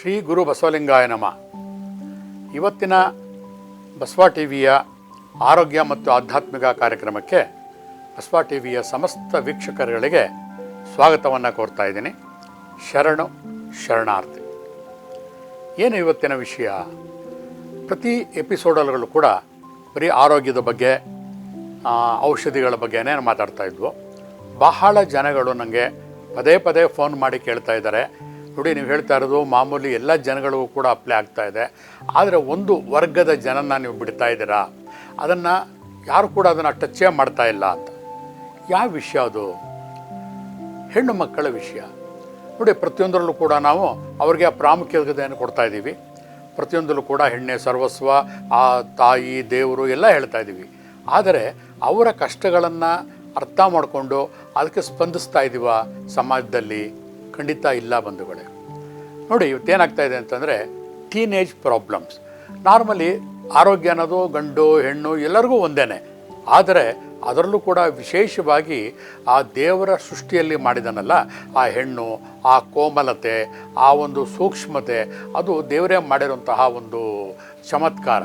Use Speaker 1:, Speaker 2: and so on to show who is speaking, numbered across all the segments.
Speaker 1: ಶ್ರೀ ಗುರು ಬಸವಲಿಂಗಾಯ ನಮ. ಇವತ್ತಿನ ಬಸವ ಟಿ ವಿಯ ಆರೋಗ್ಯ ಮತ್ತು ಆಧ್ಯಾತ್ಮಿಕ ಕಾರ್ಯಕ್ರಮಕ್ಕೆ ಬಸವ ಟಿ ವಿಯ ಸಮಸ್ತ ವೀಕ್ಷಕರುಗಳಿಗೆ ಸ್ವಾಗತವನ್ನು ಕೋರ್ತಾ ಇದ್ದೀನಿ. ಶರಣು, ಶರಣಾರ್ಥಿ. ಏನು ಇವತ್ತಿನ ವಿಷಯ? ಪ್ರತಿ ಎಪಿಸೋಡಲ್ಗಳು ಕೂಡ ಬರೀ ಆರೋಗ್ಯದ ಬಗ್ಗೆ ಔಷಧಿಗಳ ಬಗ್ಗೆನೇ ಮಾತಾಡ್ತಾ ಇದ್ವು. ಬಹಳ ಜನಗಳು ನನಗೆ ಪದೇ ಪದೇ ಫೋನ್ ಮಾಡಿ ಕೇಳ್ತಾ ಇದ್ದಾರೆ. ನೋಡಿ ನೀವು ಹೇಳ್ತಾ ಇರೋದು ಮಾಮೂಲಿ ಎಲ್ಲ ಜನಗಳಿಗೂ ಕೂಡ ಅಪ್ಲೈ ಆಗ್ತಾ ಇದೆ. ಆದರೆ ಒಂದು ವರ್ಗದ ಜನನ ನೀವು ಬಿಡ್ತಾ ಇದ್ದೀರಾ? ಅದನ್ನು ಯಾರು ಕೂಡ ಅದನ್ನು ಟಚ್ಚೇ ಮಾಡ್ತಾ ಇಲ್ಲ ಅಂತ. ಯಾವ ವಿಷಯ ಅದು? ಹೆಣ್ಣು ಮಕ್ಕಳ ವಿಷಯ. ನೋಡಿ, ಪ್ರತಿಯೊಂದರಲ್ಲೂ ಕೂಡ ನಾವು ಅವ್ರಿಗೆ ಆ ಪ್ರಾಮುಖ್ಯತೆಯನ್ನು ಕೊಡ್ತಾ ಇದ್ದೀವಿ. ಪ್ರತಿಯೊಂದರಲ್ಲೂ ಕೂಡ ಹೆಣ್ಣೆ ಸರ್ವಸ್ವ, ಆ ತಾಯಿ, ದೇವರು ಎಲ್ಲ ಹೇಳ್ತಾ ಇದ್ದೀವಿ. ಆದರೆ ಅವರ ಕಷ್ಟಗಳನ್ನು ಅರ್ಥ ಮಾಡಿಕೊಂಡು ಅದಕ್ಕೆ ಸ್ಪಂದಿಸ್ತಾ ಇದ್ದೀವ ಸಮಾಜದಲ್ಲಿ? ಖಂಡಿತ ಇಲ್ಲ ಬಂಧುಗಳೇ. ನೋಡಿ, ಇವತ್ತೇನಾಗ್ತಾ ಇದೆ ಅಂತಂದರೆ ಟೀನೇಜ್ ಪ್ರಾಬ್ಲಮ್ಸ್ ನಾರ್ಮಲಿ ಆರೋಗ್ಯ ಅನ್ನೋದು, ಗಂಡು, ಹೆಣ್ಣು ಎಲ್ಲರಿಗೂ ಒಂದೇ ಆದರೆ ಅದರಲ್ಲೂ ಕೂಡ ವಿಶೇಷವಾಗಿ ಆ ದೇವರ ಸೃಷ್ಟಿಯಲ್ಲಿ ಮಾಡಿದನಲ್ಲ, ಆ ಹೆಣ್ಣು, ಆ ಕೋಮಲತೆ, ಆ ಒಂದು ಸೂಕ್ಷ್ಮತೆ, ಅದು ದೇವರೇ ಮಾಡಿರುವಂತಹ ಒಂದು ಚಮತ್ಕಾರ.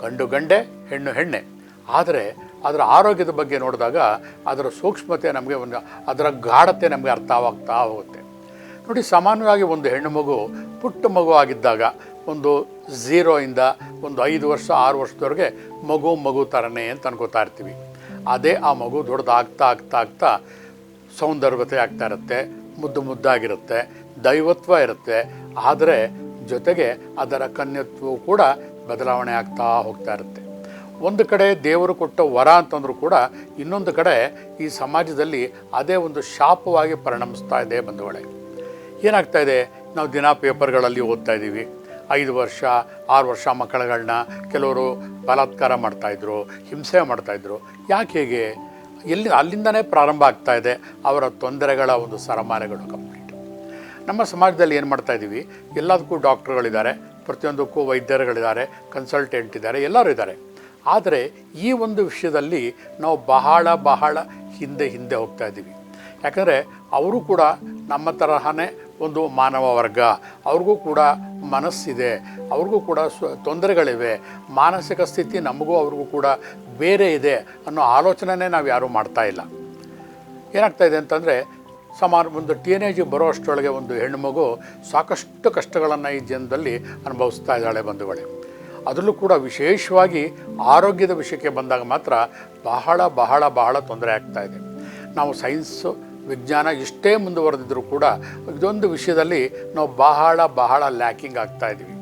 Speaker 1: ಗಂಡು ಗಂಡೆ, ಹೆಣ್ಣು ಹೆಣ್ಣೆ. ಆದರೆ ಅದರ ಆರೋಗ್ಯದ ಬಗ್ಗೆ ನೋಡಿದಾಗ ಅದರ ಸೂಕ್ಷ್ಮತೆ ನಮಗೆ ಒಂದು, ಅದರ ಗಾಢತೆ ನಮಗೆ ಅರ್ಥವಾಗ್ತಾ ಹೋಗುತ್ತೆ. ನೋಡಿ, ಸಾಮಾನ್ಯವಾಗಿ ಒಂದು ಹೆಣ್ಣು ಮಗು ಪುಟ್ಟ ಮಗು ಆಗಿದ್ದಾಗ ಒಂದು ಝೀರೋಯಿಂದ ಒಂದು ಐದು ವರ್ಷ, ಆರು ವರ್ಷದವರೆಗೆ ಮಗು ಮಗು ಥರನೇ ಅಂತ ಅನ್ಕೋತಾ ಇರ್ತೀವಿ. ಅದೇ ಆ ಮಗು ದೊಡ್ಡದಾಗ್ತಾ ಆಗ್ತಾ ಆಗ್ತಾ ಸೌಂದರ್ಯತೆ ಆಗ್ತಾ ಇರುತ್ತೆ, ಮುದ್ದು ಮುದ್ದಾಗಿರುತ್ತೆ, ದೈವತ್ವ ಇರುತ್ತೆ. ಆದರೆ ಜೊತೆಗೆ ಅದರ ಕನ್ಯತ್ವವು ಕೂಡ ಬದಲಾವಣೆ ಆಗ್ತಾ ಹೋಗ್ತಾ ಇರುತ್ತೆ. ಒಂದು ಕಡೆ ದೇವರು ಕೊಟ್ಟ ವರ ಅಂತಂದ್ರೂ ಕೂಡ ಇನ್ನೊಂದು ಕಡೆ ಈ ಸಮಾಜದಲ್ಲಿ ಅದೇ ಒಂದು ಶಾಪವಾಗಿ ಪರಿಣಮಿಸ್ತಾ ಇದೆ ಬಂಧುಗಳೇ. ಏನಾಗ್ತಾ ಇದೆ? ನಾವು ದಿನ ಪೇಪರ್ಗಳಲ್ಲಿ ಓದ್ತಾ ಇದ್ದೀವಿ. ಐದು ವರ್ಷ, ಆರು ವರ್ಷ ಮಕ್ಕಳುಗಳನ್ನ ಕೆಲವರು ಬಲಾತ್ಕಾರ ಮಾಡ್ತಾಯಿದ್ರು ಹಿಂಸೆ ಮಾಡ್ತಾಯಿದ್ರು ಯಾಕೆ ಹೇಗೆ? ಎಲ್ಲಿ, ಅಲ್ಲಿಂದನೇ ಪ್ರಾರಂಭ ಆಗ್ತಾ ಇದೆ. ಅವರ ತೊಂದರೆಗಳ ಒಂದು ಸರಮಾಲೆಗಳು ಕಂಪ್ಲೀಟ್. ನಮ್ಮ ಸಮಾಜದಲ್ಲಿ ಏನು ಮಾಡ್ತಾ ಇದ್ದೀವಿ? ಎಲ್ಲದಕ್ಕೂ ಡಾಕ್ಟ್ರುಗಳಿದ್ದಾರೆ, ಪ್ರತಿಯೊಂದಕ್ಕೂ ವೈದ್ಯರುಗಳಿದ್ದಾರೆ, ಕನ್ಸಲ್ಟೆಂಟ್ ಇದ್ದಾರೆ, ಎಲ್ಲರೂ ಇದ್ದಾರೆ. ಆದರೆ ಈ ಒಂದು ವಿಷಯದಲ್ಲಿ ನಾವು ಬಹಳ ಬಹಳ ಹಿಂದೆ ಹಿಂದೆ ಹೋಗ್ತಾ ಇದ್ದೀವಿ. ಯಾಕಂದರೆ ಅವರು ಕೂಡ ನಮ್ಮ ತರಹನೇ ಒಂದು ಮಾನವ ವರ್ಗ. ಅವ್ರಿಗೂ ಕೂಡ ಮನಸ್ಸಿದೆ. ಅವ್ರಿಗೂ ಕೂಡ ಸ್ವ ತೊಂದರೆಗಳಿವೆ. ಮಾನಸಿಕ ಸ್ಥಿತಿ ನಮಗೂ ಅವ್ರಿಗೂ ಕೂಡ ಬೇರೆ ಇದೆ ಅನ್ನೋ ಆಲೋಚನೆ ನಾವು ಯಾರೂ ಮಾಡ್ತಾ ಇಲ್ಲ. ಏನಾಗ್ತಾ ಇದೆ ಅಂತಂದರೆ ಸುಮಾರು ಒಂದು ಟೀನೇಜಿಗೆ ಬರೋ ಅಷ್ಟರೊಳಗೆ ಒಂದು ಹೆಣ್ಣುಮಗು ಸಾಕಷ್ಟು ಕಷ್ಟಗಳನ್ನು ಈ ಜೀವನದಲ್ಲಿ ಅನುಭವಿಸ್ತಾ ಇದ್ದಾಳೆ ಬಂಧುಗಳೇ. ಅದರಲ್ಲೂ ಕೂಡ ವಿಶೇಷವಾಗಿ ಆರೋಗ್ಯದ ವಿಷಯಕ್ಕೆ ಬಂದಾಗ ಮಾತ್ರ ಬಹಳ ಬಹಳ ಬಹಳ ತೊಂದರೆ ಆಗ್ತಾ ಇದೆ. ನಾವು ಸೈನ್ಸು, ವಿಜ್ಞಾನ ಇಷ್ಟೇ ಮುಂದುವರೆದಿದ್ದರೂ ಕೂಡ ಇದೊಂದು ವಿಷಯದಲ್ಲಿ ನಾವು ಬಹಳ ಬಹಳ ಲ್ಯಾಕಿಂಗ್ ಆಗ್ತಾ ಇದ್ದೀವಿ.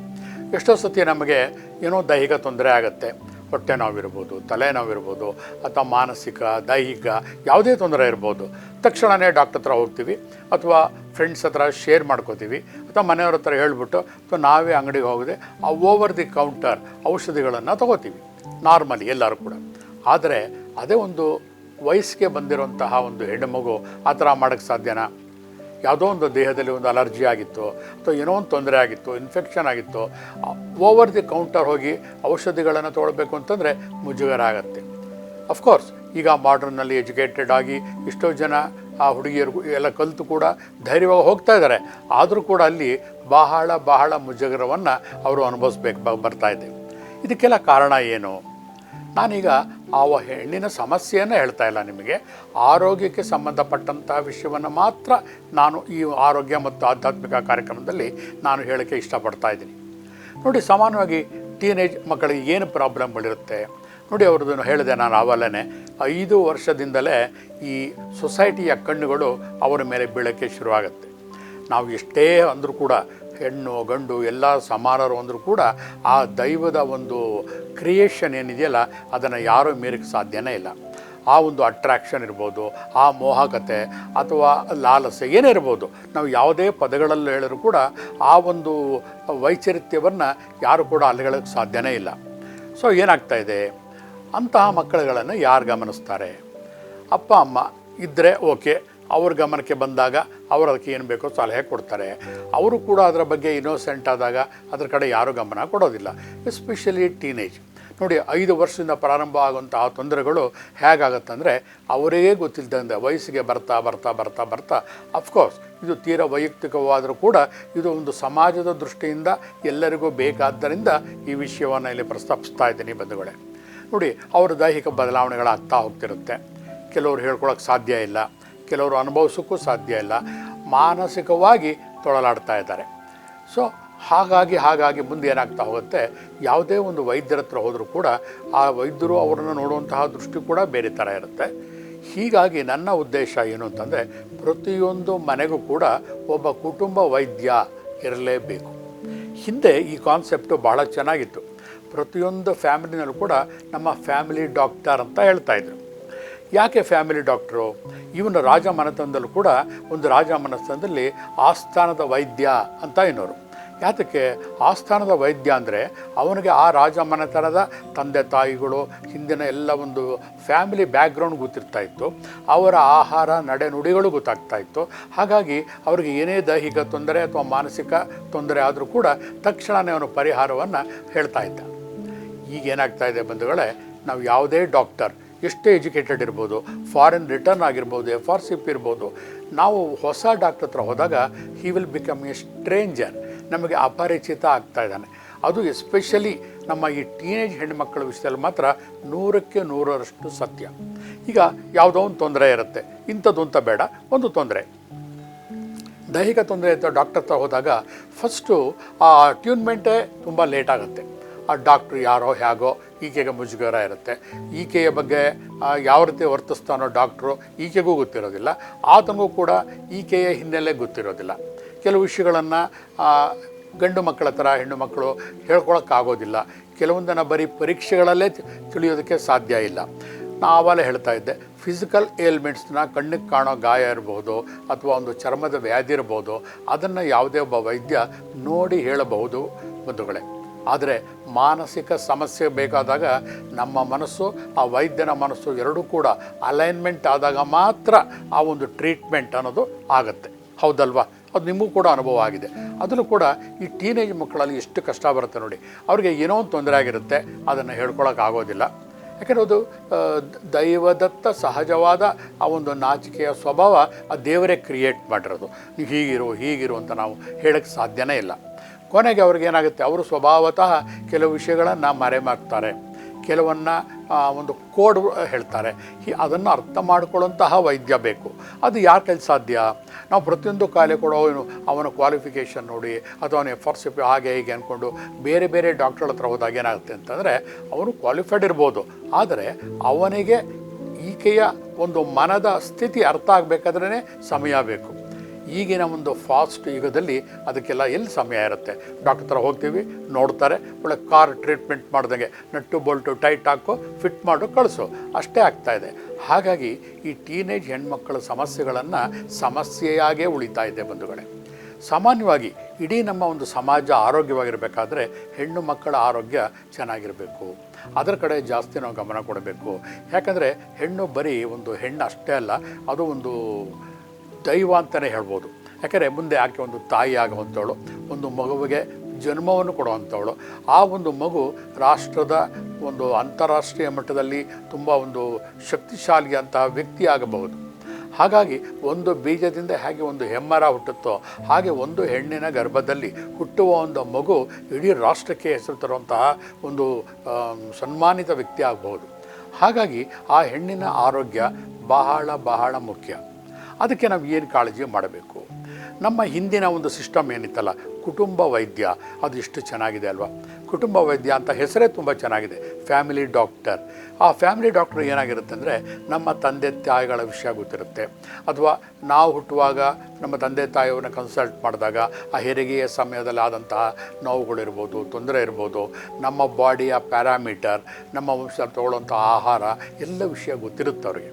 Speaker 1: ಎಷ್ಟೋ ಸತಿ ನಮಗೆ ಏನೋ ದೈಹಿಕ ತೊಂದರೆ ಆಗುತ್ತೆ. ಹೊಟ್ಟೆ ನೋವಿರ್ಬೋದು ತಲೆನೋವಿರ್ಬೋದು ಅಥವಾ ಮಾನಸಿಕ, ದೈಹಿಕ ಯಾವುದೇ ತೊಂದರೆ ಇರ್ಬೋದು ತಕ್ಷಣವೇ ಡಾಕ್ಟರ್ ಹತ್ರ ಹೋಗ್ತೀವಿ, ಅಥವಾ ಫ್ರೆಂಡ್ಸ್ ಹತ್ರ ಶೇರ್ ಮಾಡ್ಕೋತೀವಿ, ಅಥವಾ ಮನೆಯವ್ರ ಹತ್ರ ಹೇಳ್ಬಿಟ್ಟು ಅಥವಾ ನಾವೇ ಅಂಗಡಿಗೆ ಹೋಗದೆ ಆ ಓವರ್ ದಿ ಕೌಂಟರ್ ಔಷಧಿಗಳನ್ನು ತಗೋತೀವಿ ನಾರ್ಮಲಿ ಎಲ್ಲರೂ ಕೂಡ. ಆದರೆ ಅದೇ ಒಂದು ವಯಸ್ಸಿಗೆ ಬಂದಿರುವಂತಹ ಒಂದು ಹೆಣ್ಣು ಮಗು ಆ ಥರ ಮಾಡೋಕ್ಕೆ ಸಾಧ್ಯನಾ? ಯಾವುದೋ ಒಂದು ದೇಹದಲ್ಲಿ ಒಂದು ಅಲರ್ಜಿ ಆಗಿತ್ತು ಅಥವಾ ಏನೋ ಒಂದು ತೊಂದರೆ ಆಗಿತ್ತು ಇನ್ಫೆಕ್ಷನ್ ಆಗಿತ್ತು ಓವರ್ ದಿ ಕೌಂಟರ್ ಹೋಗಿ ಔಷಧಿಗಳನ್ನು ತೊಗೊಳ್ಬೇಕು ಅಂತಂದರೆ ಮುಜುಗರ ಆಗುತ್ತೆ ಅಫ್ಕೋರ್ಸ್ ಈಗ ಮಾಡ್ರನ್ನಲ್ಲಿ ಎಜುಕೇಟೆಡ್ ಆಗಿ ಎಷ್ಟೋ ಜನ ಆ ಹುಡುಗಿಯರು ಎಲ್ಲ ಕಲಿತು ಕೂಡ ಧೈರ್ಯವಾಗಿ ಹೋಗ್ತಾ ಇದ್ದಾರೆ. ಆದರೂ ಕೂಡ ಅಲ್ಲಿ ಬಹಳ ಬಹಳ ಮುಜುಗರವನ್ನು ಅವರು ಅನುಭವಿಸ್ಬೇಕು ಬರ್ತಾ ಇದೆ. ಇದಕ್ಕೆಲ್ಲ ಕಾರಣ ಏನು? ನಾನೀಗ ಆ ಹೆಣ್ಣಿನ ಸಮಸ್ಯೆಯನ್ನು ಹೇಳ್ತಾ ಇಲ್ಲ ನಿಮಗೆ. ಆರೋಗ್ಯಕ್ಕೆ ಸಂಬಂಧಪಟ್ಟಂತಹ ವಿಷಯವನ್ನು ಮಾತ್ರ ನಾನು ಈ ಆರೋಗ್ಯ ಮತ್ತು ಆಧ್ಯಾತ್ಮಿಕ ಕಾರ್ಯಕ್ರಮದಲ್ಲಿ ನಾನು ಹೇಳೋಕ್ಕೆ ಇಷ್ಟಪಡ್ತಾ ಇದ್ದೀನಿ. ನೋಡಿ, ಸಾಮಾನ್ಯವಾಗಿ ಟೀನೇಜ್ ಮಕ್ಕಳಿಗೆ ಏನು ಪ್ರಾಬ್ಲಮ್ಗಳಿರುತ್ತೆ ನೋಡಿ ಅವ್ರದ್ದು ಹೇಳಿದೆ ನಾನು ಆವಲ್ಲೇ ಐದು ವರ್ಷದಿಂದಲೇ ಈ ಸೊಸೈಟಿಯ ಕಣ್ಣುಗಳು ಅವರ ಮೇಲೆ ಬೀಳೋಕ್ಕೆ ಶುರುವಾಗುತ್ತೆ. ನಾವು ಎಷ್ಟೇ ಅಂದರೂ ಕೂಡ ಹೆಣ್ಣು ಗಂಡು ಎಲ್ಲ ಸಮಾನರು ಅಂದರೂ ಕೂಡ ಆ ದೈವದ ಒಂದು ಕ್ರಿಯೇಷನ್ ಏನಿದೆಯಲ್ಲ, ಅದನ್ನು ಯಾರೂ ಮೀರಕ್ಕೆ ಸಾಧ್ಯನೇ ಇಲ್ಲ. ಆ ಒಂದು ಅಟ್ರಾಕ್ಷನ್ ಇರ್ಬೋದು, ಆ ಮೋಹಕತೆ ಅಥವಾ ಲಾಲಸೆ ಏನೇ ಇರ್ಬೋದು, ನಾವು ಯಾವುದೇ ಪದಗಳಲ್ಲಿ ಹೇಳಿದ್ರು ಕೂಡ ಆ ಒಂದು ವೈಚರಿತ್ಯವನ್ನು ಯಾರು ಕೂಡ ಅಲ್ಲಿಗಳಕ್ಕೆ ಸಾಧ್ಯನೇ ಇಲ್ಲ. ಸೊ ಏನಾಗ್ತಾ ಇದೆ? ಅಂತಹ ಮಕ್ಕಳುಗಳನ್ನು ಯಾರು ಗಮನಿಸ್ತಾರೆ? ಅಪ್ಪ, ಅಮ್ಮ ಇದ್ದರೆ ಓಕೆ ಅವ್ರ ಗಮನಕ್ಕೆ ಬಂದಾಗ ಅವರು ಅದಕ್ಕೆ ಏನು ಬೇಕೋ ಸಲಹೆ ಕೊಡ್ತಾರೆ. ಅವರು ಕೂಡ ಅದರ ಬಗ್ಗೆ ಇನ್ನೋಸೆಂಟ್ ಆದಾಗ ಅದರ ಕಡೆ ಯಾರೂ ಗಮನ ಕೊಡೋದಿಲ್ಲ. ಎಸ್ಪೆಷಲಿ ಟೀನೇಜ್ ನೋಡಿ, ಐದು ವರ್ಷದಿಂದ ಪ್ರಾರಂಭ ಆಗುವಂತಹ ತೊಂದರೆಗಳು ಹೇಗಾಗತ್ತಂದರೆ ಅವರಿಗೆ ಗೊತ್ತಿಲ್ಲದಂತೆ ವಯಸ್ಸಿಗೆ ಬರ್ತಾ ಬರ್ತಾ ಬರ್ತಾ ಬರ್ತಾ ಅಫ್ಕೋರ್ಸ್ ಇದು ತೀರಾ ವೈಯಕ್ತಿಕವಾದರೂ ಕೂಡ ಇದು ಒಂದು ಸಮಾಜದ ದೃಷ್ಟಿಯಿಂದ ಎಲ್ಲರಿಗೂ ಬೇಕಾದ್ದರಿಂದ ಈ ವಿಷಯವನ್ನು ಇಲ್ಲಿ ಪ್ರಸ್ತಾಪಿಸ್ತಾ ಇದ್ದೀನಿ ಬಂಧುಗಳೇ. ನೋಡಿ, ಅವರ ದೈಹಿಕ ಬದಲಾವಣೆಗಳಾಗ್ತಾ ಹೋಗ್ತಿರುತ್ತೆ. ಕೆಲವರು ಹೇಳ್ಕೊಳಕ್ಕೆ ಸಾಧ್ಯ ಇಲ್ಲ. ಕೆಲವರು ಅನುಭವಿಸೋಕ್ಕೂ ಸಾಧ್ಯ ಇಲ್ಲ. ಮಾನಸಿಕವಾಗಿ ತೊಳಲಾಡ್ತಾ ಇದ್ದಾರೆ. ಸೊ ಹಾಗಾಗಿ ಹಾಗಾಗಿ ಮುಂದೆ ಏನಾಗ್ತಾ ಹೋಗುತ್ತೆ, ಯಾವುದೇ ಒಂದು ವೈದ್ಯರ ಹತ್ರ ಹೋದರೂ ಕೂಡ ಆ ವೈದ್ಯರು ಅವರನ್ನು ನೋಡುವಂತಹ ದೃಷ್ಟಿ ಕೂಡ ಬೇರೆ ಥರ ಇರುತ್ತೆ. ಹೀಗಾಗಿ ನನ್ನ ಉದ್ದೇಶ ಏನು ಅಂತಂದರೆ, ಪ್ರತಿಯೊಂದು ಮನೆಗೂ ಕೂಡ ಒಬ್ಬ ಕುಟುಂಬ ವೈದ್ಯ ಇರಲೇಬೇಕು. ಹಿಂದೆ ಈ ಕಾನ್ಸೆಪ್ಟು ಬಹಳ ಚೆನ್ನಾಗಿತ್ತು. ಪ್ರತಿಯೊಂದು ಫ್ಯಾಮಿಲಿನಲ್ಲೂ ಕೂಡ ನಮ್ಮ ಫ್ಯಾಮಿಲಿ ಡಾಕ್ಟರ್ ಅಂತ ಹೇಳ್ತಾ ಇದ್ರು. ಯಾಕೆ ಫ್ಯಾಮಿಲಿ ಡಾಕ್ಟ್ರು? ಇವನ ರಾಜ ಮನೆತನದಲ್ಲೂ ಕೂಡ ಒಂದು ರಾಜ ಮನಸ್ತನದಲ್ಲಿ ಆಸ್ಥಾನದ ವೈದ್ಯ ಅಂತ ಏನೋರು ಯಾತಕ್ಕೆ? ಆಸ್ಥಾನದ ವೈದ್ಯ ಅಂದರೆ ಅವನಿಗೆ ಆ ರಾಜ ಮನೆತನದ ತಂದೆ ತಾಯಿಗಳು ಹಿಂದಿನ ಎಲ್ಲ ಒಂದು ಫ್ಯಾಮಿಲಿ ಬ್ಯಾಕ್ಗ್ರೌಂಡ್ ಗೊತ್ತಿರ್ತಾ ಇತ್ತು. ಅವರ ಆಹಾರ, ನಡೆ ನುಡಿಗಳು ಗೊತ್ತಾಗ್ತಾ ಇತ್ತು. ಹಾಗಾಗಿ ಅವರಿಗೆ ಏನೇ ದೈಹಿಕ ತೊಂದರೆ ಅಥವಾ ಮಾನಸಿಕ ತೊಂದರೆ ಆದರೂ ಕೂಡ ತಕ್ಷಣವೇ ಅವನು ಪರಿಹಾರವನ್ನು ಹೇಳ್ತಾ ಇದ್ದ. ಈಗ ಏನಾಗ್ತಾ ಇದೆ ಬಂಧುಗಳೇ, ನಾವು ಯಾವುದೇ ಡಾಕ್ಟರ್ ಎಷ್ಟೇ ಎಜುಕೇಟೆಡ್ ಇರ್ಬೋದು ಫಾರಿನ್ ರಿಟರ್ನ್ ಆಗಿರ್ಬೋದು ಎಫ್ ಆರ್ ಸಿ ಪಿ ಇರ್ಬೋದು, ನಾವು ಹೊಸ ಡಾಕ್ಟರ್ ಹತ್ರ ಹೋದಾಗ he will become a stranger ನಮಗೆ ಅಪರಿಚಿತ ಆಗ್ತಾ ಇದ್ದಾನೆ. ಅದು ಎಸ್ಪೆಷಲಿ ನಮ್ಮ ಈ ಟೀನೇಜ್ ಹೆಣ್ಮಕ್ಕಳ ವಿಷಯದಲ್ಲಿ ಮಾತ್ರ ನೂರಕ್ಕೆ ನೂರರಷ್ಟು ಸತ್ಯ. ಈಗ ಯಾವುದೋ ಒಂದು ತೊಂದರೆ ಇರುತ್ತೆ. ಇಂಥದ್ದು ಅಂತ ಬೇಡ, ಒಂದು ತೊಂದರೆ. ದೈಹಿಕ ತೊಂದರೆ ಅಂತ ಡಾಕ್ಟರ್ ಹತ್ರ ಹೋದಾಗ ಫಸ್ಟು ಆ ಟ್ಯೂನ್ಮೆಂಟೇ ತುಂಬ ಲೇಟ್ ಆಗುತ್ತೆ. ಆ ಡಾಕ್ಟ್ರು ಯಾರೋ ಹೇಗೋ ಈಕೆಗೆ ಮುಜುಗರ ಇರುತ್ತೆ. ಈಕೆಯ ಬಗ್ಗೆ ಯಾವ ರೀತಿ ವರ್ತಿಸ್ತಾನೋ ಡಾಕ್ಟ್ರು ಈಕೆಗೂ ಗೊತ್ತಿರೋದಿಲ್ಲ. ಆತನಿಗೂ ಕೂಡ ಈಕೆಯ ಹಿನ್ನೆಲೆ ಗೊತ್ತಿರೋದಿಲ್ಲ. ಕೆಲವು ವಿಷಯಗಳನ್ನು ಗಂಡು ಮಕ್ಕಳ ಥರ ಹೆಣ್ಣು ಮಕ್ಕಳು ಹೇಳ್ಕೊಳಕ್ಕಾಗೋದಿಲ್ಲ. ಕೆಲವೊಂದನ್ನು ಬರೀ ಪರೀಕ್ಷೆಗಳಲ್ಲೇ ತಿಳಿಯೋದಕ್ಕೆ ಸಾಧ್ಯ ಇಲ್ಲ. ನಾ ಆವಾಗಲೇ ಹೇಳ್ತಾ ಇದ್ದೆ ಫಿಸಿಕಲ್ ಏಲ್ಮೆಂಟ್ಸ್ನ ಕಣ್ಣಿಗೆ ಕಾಣೋ ಗಾಯ ಇರಬಹುದು ಅಥವಾ ಒಂದು ಚರ್ಮದ ವ್ಯಾಧಿ ಇರ್ಬೋದು, ಅದನ್ನು ಯಾವುದೇ ಒಬ್ಬ ವೈದ್ಯ ನೋಡಿ ಹೇಳಬಹುದು ಬಂಧುಗಳೇ. ಆದರೆ ಮಾನಸಿಕ ಸಮಸ್ಯೆ ಬೇಕಾದಾಗ ನಮ್ಮ ಮನಸ್ಸು, ಆ ವೈದ್ಯನ ಮನಸ್ಸು ಎರಡೂ ಕೂಡ ಅಲೈನ್ಮೆಂಟ್ ಆದಾಗ ಮಾತ್ರ ಆ ಒಂದು ಟ್ರೀಟ್ಮೆಂಟ್ ಅನ್ನೋದು ಆಗುತ್ತೆ. ಹೌದಲ್ವಾ? ಅದು ನಿಮಗೂ ಕೂಡ ಅನುಭವ ಆಗಿದೆ. ಅದನ್ನು ಕೂಡ ಈ ಟೀನೇಜ್ ಮಕ್ಕಳಲ್ಲಿ ಎಷ್ಟು ಕಷ್ಟ ಬರುತ್ತೆ ನೋಡಿ. ಅವ್ರಿಗೆ ಏನೋ ಒಂದು ತೊಂದರೆ ಆಗಿರುತ್ತೆ, ಅದನ್ನು ಹೇಳ್ಕೊಳಕ್ಕೆ ಆಗೋದಿಲ್ಲ. ಯಾಕೆಂದರೆ ಅದು ದೈವದತ್ತ ಸಹಜವಾದ ಆ ಒಂದು ನಾಚಿಕೆಯ ಸ್ವಭಾವ ಆ ದೇವರೇ ಕ್ರಿಯೇಟ್ ಮಾಡಿರೋದು. ನೀವು ಹೀಗಿರು ಹೀಗಿರು ಅಂತ ನಾವು ಹೇಳೋಕ್ಕೆ ಸಾಧ್ಯನೇ ಇಲ್ಲ. ಕೊನೆಗೆ ಅವ್ರಿಗೆ ಏನಾಗುತ್ತೆ? ಅವರು ಸ್ವಭಾವತಃ ಕೆಲವು ವಿಷಯಗಳನ್ನು ಮರೆಮಾಕ್ತಾರೆ. ಕೆಲವನ್ನ ಒಂದು ಕೋಡ್ ಹೇಳ್ತಾರೆ. ಅದನ್ನು ಅರ್ಥ ಮಾಡಿಕೊಳ್ಳುವಂತಹ ವೈದ್ಯ ಬೇಕು. ಅದು ಯಾರ ಕೈಲಿ ಸಾಧ್ಯ? ನಾವು ಪ್ರತಿಯೊಂದು ಕಾಯಿಲೆ ಕೊಡೋ ಅವನು ಕ್ವಾಲಿಫಿಕೇಷನ್ ನೋಡಿ, ಅಥವಾ ಅವನ ಎಫ್ ಆರ್ ಸಿ ಪಿ ಹಾಗೆ ಹೀಗೆ ಅಂದ್ಕೊಂಡು ಬೇರೆ ಬೇರೆ ಡಾಕ್ಟರ್ ಹತ್ರ ಹೋದಾಗ ಏನಾಗುತ್ತೆ ಅಂತಂದರೆ, ಅವನು ಕ್ವಾಲಿಫೈಡ್ ಇರ್ಬೋದು. ಆದರೆ ಅವನಿಗೆ ಈಕೆಯ ಒಂದು ಮನದ ಸ್ಥಿತಿ ಅರ್ಥ ಆಗಬೇಕಾದ್ರೇ ಸಮಯ ಬೇಕು. ಈಗಿನ ಒಂದು ಫಾಸ್ಟ್ ಯುಗದಲ್ಲಿ ಅದಕ್ಕೆಲ್ಲ ಎಲ್ಲಿ ಸಮಯ ಇರುತ್ತೆ? ಡಾಕ್ಟರ್ ಹೋಗ್ತೀವಿ, ನೋಡ್ತಾರೆ, ಒಳ್ಳೆ ಕಾರ್ ಟ್ರೀಟ್ಮೆಂಟ್ ಮಾಡ್ದಂಗೆ ನಟ್ಟು ಬೋಲ್ಟು ಟೈಟ್ ಹಾಕೋ, ಫಿಟ್ ಮಾಡು, ಕಳಿಸು. ಅಷ್ಟೇ ಆಗ್ತಾ ಇದೆ. ಹಾಗಾಗಿ ಈ ಟೀನೇಜ್ ಹೆಣ್ಮಕ್ಕಳ ಸಮಸ್ಯೆಗಳನ್ನು ಸಮಸ್ಯೆಯಾಗೇ ಉಳಿತಾ ಇದೆ ಬಂಧುಗಳೇ. ಸಾಮಾನ್ಯವಾಗಿ ಇಡೀ ನಮ್ಮ ಒಂದು ಸಮಾಜ ಆರೋಗ್ಯವಾಗಿರಬೇಕಾದ್ರೆ ಹೆಣ್ಣು ಮಕ್ಕಳ ಆರೋಗ್ಯ ಚೆನ್ನಾಗಿರಬೇಕು. ಅದರ ಕಡೆ ಜಾಸ್ತಿ ನಾವು ಗಮನ ಕೊಡಬೇಕು. ಯಾಕಂದರೆ ಹೆಣ್ಣು ಬರೀ ಒಂದು ಹೆಣ್ಣು ಅಷ್ಟೇ ಅಲ್ಲ, ಅದು ಒಂದು ದೈವ ಅಂತಲೇ ಹೇಳ್ಬೋದು. ಯಾಕಂದರೆ ಮುಂದೆ ಆಕೆ ಒಂದು ತಾಯಿ ಆಗುವಂಥವಳು, ಒಂದು ಮಗುವಿಗೆ ಜನ್ಮವನ್ನು ಕೊಡುವಂಥವಳು. ಆ ಒಂದು ಮಗು ರಾಷ್ಟ್ರದ ಒಂದು ಅಂತಾರಾಷ್ಟ್ರೀಯ ಮಟ್ಟದಲ್ಲಿ ತುಂಬ ಒಂದು ಶಕ್ತಿಶಾಲಿಯಂತಹ ವ್ಯಕ್ತಿ ಆಗಬಹುದು. ಹಾಗಾಗಿ ಒಂದು ಬೀಜದಿಂದ ಹೇಗೆ ಒಂದು ಹೆಮ್ಮರ ಹುಟ್ಟುತ್ತೋ, ಹಾಗೆ ಒಂದು ಹೆಣ್ಣಿನ ಗರ್ಭದಲ್ಲಿ ಹುಟ್ಟುವ ಒಂದು ಮಗು ಇಡೀ ರಾಷ್ಟ್ರಕ್ಕೆ ಹೆಸರು ತರುವಂತಹ ಒಂದು ಸನ್ಮಾನಿತ ವ್ಯಕ್ತಿ ಆಗಬಹುದು. ಹಾಗಾಗಿ ಆ ಹೆಣ್ಣಿನ ಆರೋಗ್ಯ ಬಹಳ ಬಹಳ ಮುಖ್ಯ. ಅದಕ್ಕೆ ನಾವು ಏನು ಕಾಳಜಿ ಮಾಡಬೇಕು? ನಮ್ಮ ಹಿಂದಿನ ಒಂದು ಸಿಸ್ಟಮ್ ಏನಿತ್ತಲ್ಲ, ಕುಟುಂಬ ವೈದ್ಯ, ಅದು ಎಷ್ಟು ಚೆನ್ನಾಗಿದೆ ಅಲ್ವಾ? ಕುಟುಂಬ ವೈದ್ಯ ಅಂತ ಹೆಸರೇ ತುಂಬ ಚೆನ್ನಾಗಿದೆ, ಫ್ಯಾಮಿಲಿ ಡಾಕ್ಟರ್. ಆ ಫ್ಯಾಮಿಲಿ ಡಾಕ್ಟರ್ ಏನಾಗಿರುತ್ತೆ ಅಂದರೆ, ನಮ್ಮ ತಂದೆ ತಾಯಿಗಳ ವಿಷಯ ಗೊತ್ತಿರುತ್ತೆ. ಅಥವಾ ನಾವು ಹುಟ್ಟುವಾಗ ನಮ್ಮ ತಂದೆ ತಾಯಿಯವ್ರನ್ನ ಕನ್ಸಲ್ಟ್ ಮಾಡಿದಾಗ, ಆ ಹೆರಿಗೆಯ ಸಮಯದಲ್ಲಿ ಆದಂತಹ ನೋವುಗಳಿರ್ಬೋದು ತೊಂದರೆ ಇರ್ಬೋದು, ನಮ್ಮ ಬಾಡಿಯ ಪ್ಯಾರಾಮೀಟರ್, ನಮ್ಮ ವಂಶ ತಗೊಳ್ಳುವಂಥ ಆಹಾರ, ಎಲ್ಲ ವಿಷಯ ಗೊತ್ತಿರುತ್ತೆ ಅವ್ರಿಗೆ.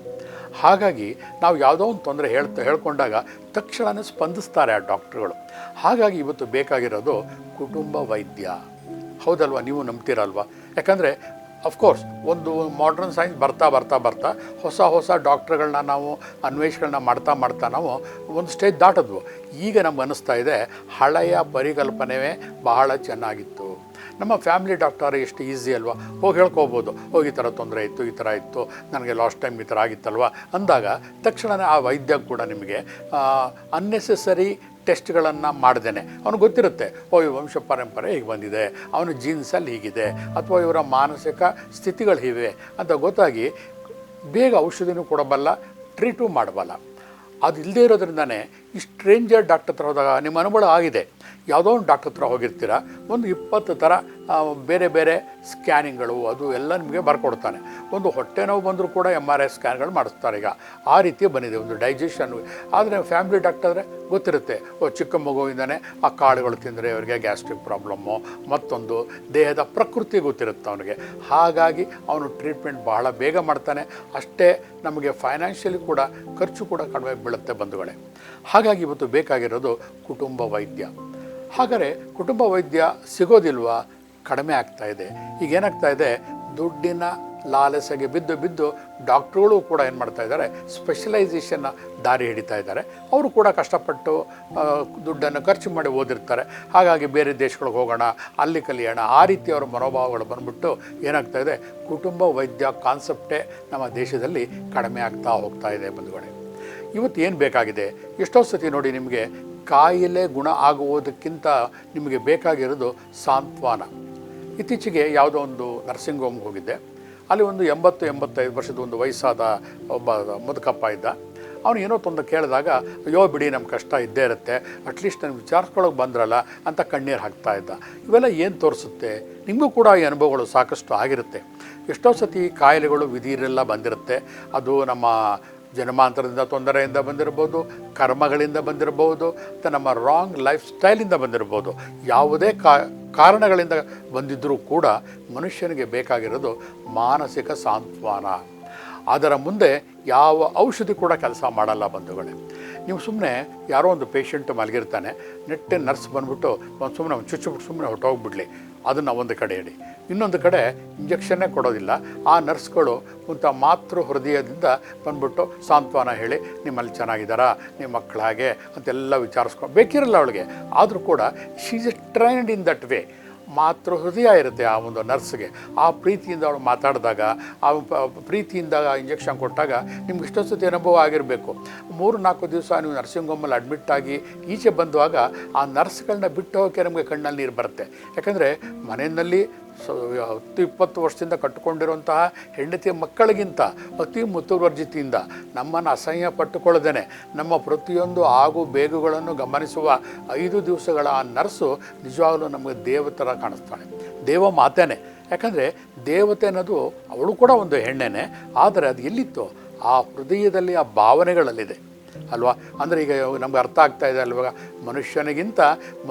Speaker 1: ಹಾಗಾಗಿ ನಾವು ಯಾವುದೋ ಒಂದು ತೊಂದರೆ ಹೇಳ್ತಾ, ಹೇಳ್ಕೊಂಡಾಗ ತಕ್ಷಣವೇ ಸ್ಪಂದಿಸ್ತಾರೆ ಆ ಡಾಕ್ಟ್ರುಗಳು. ಹಾಗಾಗಿ ಇವತ್ತು ಬೇಕಾಗಿರೋದು ಕುಟುಂಬ ವೈದ್ಯ. ಹೌದಲ್ವಾ? ನೀವು ನಂಬ್ತೀರಲ್ವ? ಯಾಕಂದರೆ ಅಫ್ಕೋರ್ಸ್ ಒಂದು ಮಾಡ್ರನ್ ಸೈನ್ಸ್ ಬರ್ತಾ ಬರ್ತಾ ಬರ್ತಾ ಹೊಸ ಹೊಸ ಡಾಕ್ಟ್ರುಗಳನ್ನ ನಾವು ಅನ್ವೇಷಣೆಗಳನ್ನ ಮಾಡ್ತಾ ಮಾಡ್ತಾ ನಾವು ಒಂದು ಸ್ಟೇಜ್ ದಾಟಿದ್ವು. ಈಗ ನಮ್ಗೆ ಅನ್ನಿಸ್ತಾ ಇದೆ ಹಳೆಯ ಪರಿಕಲ್ಪನೆಯೇ ಬಹಳ ಚೆನ್ನಾಗಿತ್ತು. ನಮ್ಮ ಫ್ಯಾಮಿಲಿ ಡಾಕ್ಟರ್ ಎಷ್ಟು ಈಸಿ ಅಲ್ವಾ? ಹೋಗಿ ಹೇಳ್ಕೋಬೋದು. ಹೋಗಿ ಈ ಥರ ತೊಂದರೆ ಇತ್ತು, ಈ ಥರ ಇತ್ತು, ನನಗೆ ಲಾಸ್ಟ್ ಟೈಮ್ ಈ ಥರ ಆಗಿತ್ತಲ್ವ? ಅಂದಾಗ ತಕ್ಷಣವೇ ಆ ವೈದ್ಯ ಕೂಡ ನಿಮಗೆ ಅನ್ನೆಸೆಸರಿ ಟೆಸ್ಟ್ಗಳನ್ನು ಮಾಡ್ದೇನೆ. ಅವನಿಗೆ ಗೊತ್ತಿರುತ್ತೆ, ಓ, ಈ ವಂಶ ಪರಂಪರೆ ಹೀಗೆ ಬಂದಿದೆ, ಅವನ ಜೀನ್ಸಲ್ಲಿ ಹೀಗಿದೆ, ಅಥವಾ ಇವರ ಮಾನಸಿಕ ಸ್ಥಿತಿಗಳು ಇವೆ ಅಂತ ಗೊತ್ತಾಗಿ ಬೇಗ ಔಷಧಿನೂ ಕೊಡಬಲ್ಲ ಟ್ರೀಟೂ ಮಾಡಬಲ್ಲ. ಅದು ಇಲ್ಲದೇ ಇರೋದ್ರಿಂದನೇ ಈ ಸ್ಟ್ರೇಂಜರ್ ಡಾಕ್ಟರ್ ಹತ್ರ ಹೋದಾಗ ನಿಮ್ಮ ಅನುಭವ ಆಗಿದೆ. ಯಾವುದೋ ಒಂದು ಡಾಕ್ಟರ್ ಹತ್ರ ಹೋಗಿರ್ತೀರ, ಒಂದು ಇಪ್ಪತ್ತು ಥರ ಬೇರೆ ಬೇರೆ ಸ್ಕ್ಯಾನಿಂಗ್ಗಳು, ಅದು ಎಲ್ಲ ನಿಮಗೆ ಬರ್ಕೊಡ್ತಾನೆ. ಒಂದು ಹೊಟ್ಟೆ ನೋವು ಬಂದರೂ ಕೂಡ ಎಂ ಆರ್ ಐ ಸ್ಕ್ಯಾನ್ಗಳು ಮಾಡಿಸ್ತಾರೆ ಈಗ. ಆ ರೀತಿ ಬಂದಿದೆ ಒಂದು ಡೈಜೆಷನ್. ಆದರೆ ಫ್ಯಾಮಿಲಿ ಡಾಕ್ಟರ್ ಗೊತ್ತಿರುತ್ತೆ, ಓ, ಚಿಕ್ಕ ಮಗುವಿಂದನೇ ಆ ಕಾಳುಗಳು ತಿಂದರೆ ಅವರಿಗೆ ಗ್ಯಾಸ್ಟ್ರಿಕ್ ಪ್ರಾಬ್ಲಮ್ಮು, ಮತ್ತೊಂದು ದೇಹದ ಪ್ರಕೃತಿ ಗೊತ್ತಿರುತ್ತೆ ಅವನಿಗೆ. ಹಾಗಾಗಿ ಅವನು ಟ್ರೀಟ್ಮೆಂಟ್ ಬಹಳ ಬೇಗ ಮಾಡ್ತಾನೆ. ಅಷ್ಟೇ ನಮಗೆ ಫೈನಾನ್ಷಿಯಲಿ ಕೂಡ ಖರ್ಚು ಕೂಡ ಕಡಿಮೆ ಬೀಳುತ್ತೆ ಬಂಧುಗಳೇ. ಹಾಗಾಗಿ ಇವತ್ತು ಬೇಕಾಗಿರೋದು ಕುಟುಂಬ ವೈದ್ಯ. ಹಾಗಾದರೆ ಕುಟುಂಬ ವೈದ್ಯ ಸಿಗೋದಿಲ್ವಾ? ಕಡಿಮೆ ಆಗ್ತಾ ಇದೆ. ಈಗ ಏನಾಗ್ತಾ ಇದೆ? ದುಡ್ಡಿನ ಲಾಲಸೆಗೆ ಬಿದ್ದು ಬಿದ್ದು ಡಾಕ್ಟ್ರುಗಳು ಕೂಡ ಏನು ಮಾಡ್ತಾ ಇದ್ದಾರೆ? ಸ್ಪೆಷಲೈಸೇಷನ್ನ ದಾರಿ ಹಿಡಿತಾ ಇದ್ದಾರೆ. ಅವರು ಕೂಡ ಕಷ್ಟಪಟ್ಟು ದುಡ್ಡನ್ನು ಖರ್ಚು ಮಾಡಿ ಓದಿರ್ತಾರೆ. ಹಾಗಾಗಿ ಬೇರೆ ದೇಶಗಳಿಗೆ ಹೋಗೋಣ, ಅಲ್ಲಿ ಕಲಿಯೋಣ, ಆ ರೀತಿ ಅವರ ಮನೋಭಾವಗಳು ಬಂದ್ಬಿಟ್ಟು ಏನಾಗ್ತಾ ಇದೆ? ಕುಟುಂಬ ವೈದ್ಯ ಕಾನ್ಸೆಪ್ಟೇ ನಮ್ಮ ದೇಶದಲ್ಲಿ ಕಡಿಮೆ ಆಗ್ತಾ ಹೋಗ್ತಾ ಇದೆ ಬಂಧುಗಳೇ. ಇವತ್ತು ಏನು ಬೇಕಾಗಿದೆ? ಎಷ್ಟೋ ಸತಿ ನೋಡಿ ನಿಮಗೆ ಕಾಯಿಲೆ ಗುಣ ಆಗುವುದಕ್ಕಿಂತ ನಿಮಗೆ ಬೇಕಾಗಿರೋದು ಸಾಂತ್ವನ. ಇತ್ತೀಚೆಗೆ ಯಾವುದೋ ಒಂದು ನರ್ಸಿಂಗ್ ಹೋಮ್ಗೆ ಹೋಗಿದ್ದೆ. ಅಲ್ಲಿ ಒಂದು ಎಂಬತ್ತು, ಎಂಬತ್ತೈದು ವರ್ಷದ ಒಂದು ವಯಸ್ಸಾದ ಒಬ್ಬ ಮುದುಕಪ್ಪ ಇದ್ದ. ಅವನು ಏನೋ ತೊಂದರೆ ಕೇಳಿದಾಗ, ಅಯ್ಯೋ ಬಿಡಿ ನಮ್ಮ ಕಷ್ಟ ಇದ್ದೇ ಇರುತ್ತೆ. ಅಟ್ಲೀಸ್ಟ್ ನನಗೆ ವಿಚಾರಿಸ್ಕೊಳ್ಳೋಕೆ ಬಂದ್ರಲ್ಲ ಅಂತ ಕಣ್ಣೀರು ಹಾಕ್ತಾ ಇದ್ದ. ಇವೆಲ್ಲ ಏನು ತೋರಿಸುತ್ತೆ? ನಿಮಗೂ ಕೂಡ ಈ ಅನುಭವಗಳು ಸಾಕಷ್ಟು ಆಗಿರುತ್ತೆ. ಎಷ್ಟೋ ಸತಿ ಕಾಯಿಲೆಗಳು ವಿಧಿರೆಲ್ಲ ಬಂದಿರುತ್ತೆ. ಅದು ನಮ್ಮ ಜನ್ಮಾಂತರದಿಂದ ತೊಂದರೆಯಿಂದ ಬಂದಿರ್ಬೋದು ಕರ್ಮಗಳಿಂದ ಬಂದಿರಬಹುದು ಮತ್ತು ನಮ್ಮ ರಾಂಗ್ ಲೈಫ್ ಸ್ಟೈಲಿಂದ ಬಂದಿರ್ಬೋದು ಯಾವುದೇ ಕಾ, ಕಾರಣಗಳಿಂದ ಬಂದಿದ್ದರೂ ಕೂಡ ಮನುಷ್ಯನಿಗೆ ಬೇಕಾಗಿರೋದು ಮಾನಸಿಕ ಸಾಂತ್ವನ. ಅದರ ಮುಂದೆ ಯಾವ ಔಷಧಿ ಕೂಡ ಕೆಲಸ ಮಾಡಲ್ಲ ಬಂಧುಗಳೇ. ನೀವು ಸುಮ್ಮನೆ ಯಾರೋ ಒಂದು ಪೇಷಂಟ್ ಮಲಗಿರ್ತಾನೆ, ನೆಟ್ಟೆ ನರ್ಸ್ ಬಂದ್ಬಿಟ್ಟು ಒಂದು ಸುಮ್ಮನೆ ಒಂದು ಚುಚ್ಚುಬಿಟ್ಟು ಸುಮ್ಮನೆ ಹೊಟ್ಟೋಗ್ಬಿಡ್ಲಿ ಅದನ್ನು ಒಂದು ಕಡೆ ಇಡಿ. ಇನ್ನೊಂದು ಕಡೆ ಇಂಜೆಕ್ಷನ್ನೇ ಕೊಡೋದಿಲ್ಲ. ಆ ನರ್ಸ್ಗಳು ಅಂತ ಮಾತೃ ಹೃದಯದಿಂದ ಬಂದ್ಬಿಟ್ಟು, ಸಾಂತ್ವನ ಹೇಳಿ, ನಿಮ್ಮಲ್ಲಿ ಚೆನ್ನಾಗಿದ್ದಾರಾ? ನಿಮ್ಮ ಮಕ್ಕಳಾಗೆ ಅಂತೆಲ್ಲ ವಿಚಾರಿಸ್ಕೊ, ಬೇಕಿರಲ್ಲ ಅವಳಿಗೆ. ಆದರೂ ಕೂಡ she trained in that way ಮಾತೃ ಹೃದಯ ಇರುತ್ತೆ ಆ ಒಂದು ನರ್ಸ್ಗೆ. ಆ ಪ್ರೀತಿಯಿಂದ ಅವಳು ಮಾತಾಡಿದಾಗ, ಆ ಪ್ರೀತಿಯಿಂದ ಇಂಜೆಕ್ಷನ್ ಕೊಟ್ಟಾಗ ನಿಮ್ಗೆ ಇಷ್ಟೊಂದು ಸತಿ ಅನುಭವ ಆಗಿರಬೇಕು. ಮೂರು ನಾಲ್ಕು ದಿವಸ ನೀವು ನರ್ಸಿಂಗ್ ಹೋಮಲ್ಲಿ ಅಡ್ಮಿಟ್ ಆಗಿ ಈಚೆ ಬಂದುವಾಗ ಆ ನರ್ಸ್ಗಳನ್ನ ಬಿಟ್ಟು ಹೋಗೋಕ್ಕೆ ನಮಗೆ ಕಣ್ಣಲ್ಲಿ ನೀರು ಬರುತ್ತೆ. ಯಾಕಂದರೆ ಮನೆಯಲ್ಲಿ ಸೊ, ಹತ್ತು ಇಪ್ಪತ್ತು ವರ್ಷದಿಂದ ಕಟ್ಟಿಕೊಂಡಿರುವಂತಹ ಹೆಂಡತಿಯ ಮಕ್ಕಳಿಗಿಂತ ಅತಿ ಮುತುವರ್ಜಿತಿಯಿಂದ ನಮ್ಮನ್ನು ಅಸಹ್ಯ ಪಟ್ಟುಕೊಳ್ಳದೇನೆ. ನಮ್ಮ ಪ್ರತಿಯೊಂದು ಆಗು ಬೇಗುಗಳನ್ನು ಗಮನಿಸುವ ಐದು ದಿವಸಗಳ ಆ ನರ್ಸು ನಿಜವಾಗಲೂ ನಮಗೆ ದೇವತರ ಕಾಣಿಸ್ತಾಳೆ ದೇವ ಮಾತೇನೆ. ಯಾಕಂದರೆ ದೇವತೆ ಅನ್ನೋದು ಅವಳು ಕೂಡ ಒಂದು ಹೆಣ್ಣೆನೆ. ಆದರೆ ಅದು ಎಲ್ಲಿತ್ತು? ಆ ಹೃದಯದಲ್ಲಿ ಆ ಭಾವನೆಗಳಲ್ಲಿದೆ. ಅಲ್ವಾ? ಅಂದರೆ ಈಗ ನಮ್ಗೆ ಅರ್ಥ ಆಗ್ತಾ ಇದೆ ಅಲ್ವಾಗ ಮನುಷ್ಯನಿಗಿಂತ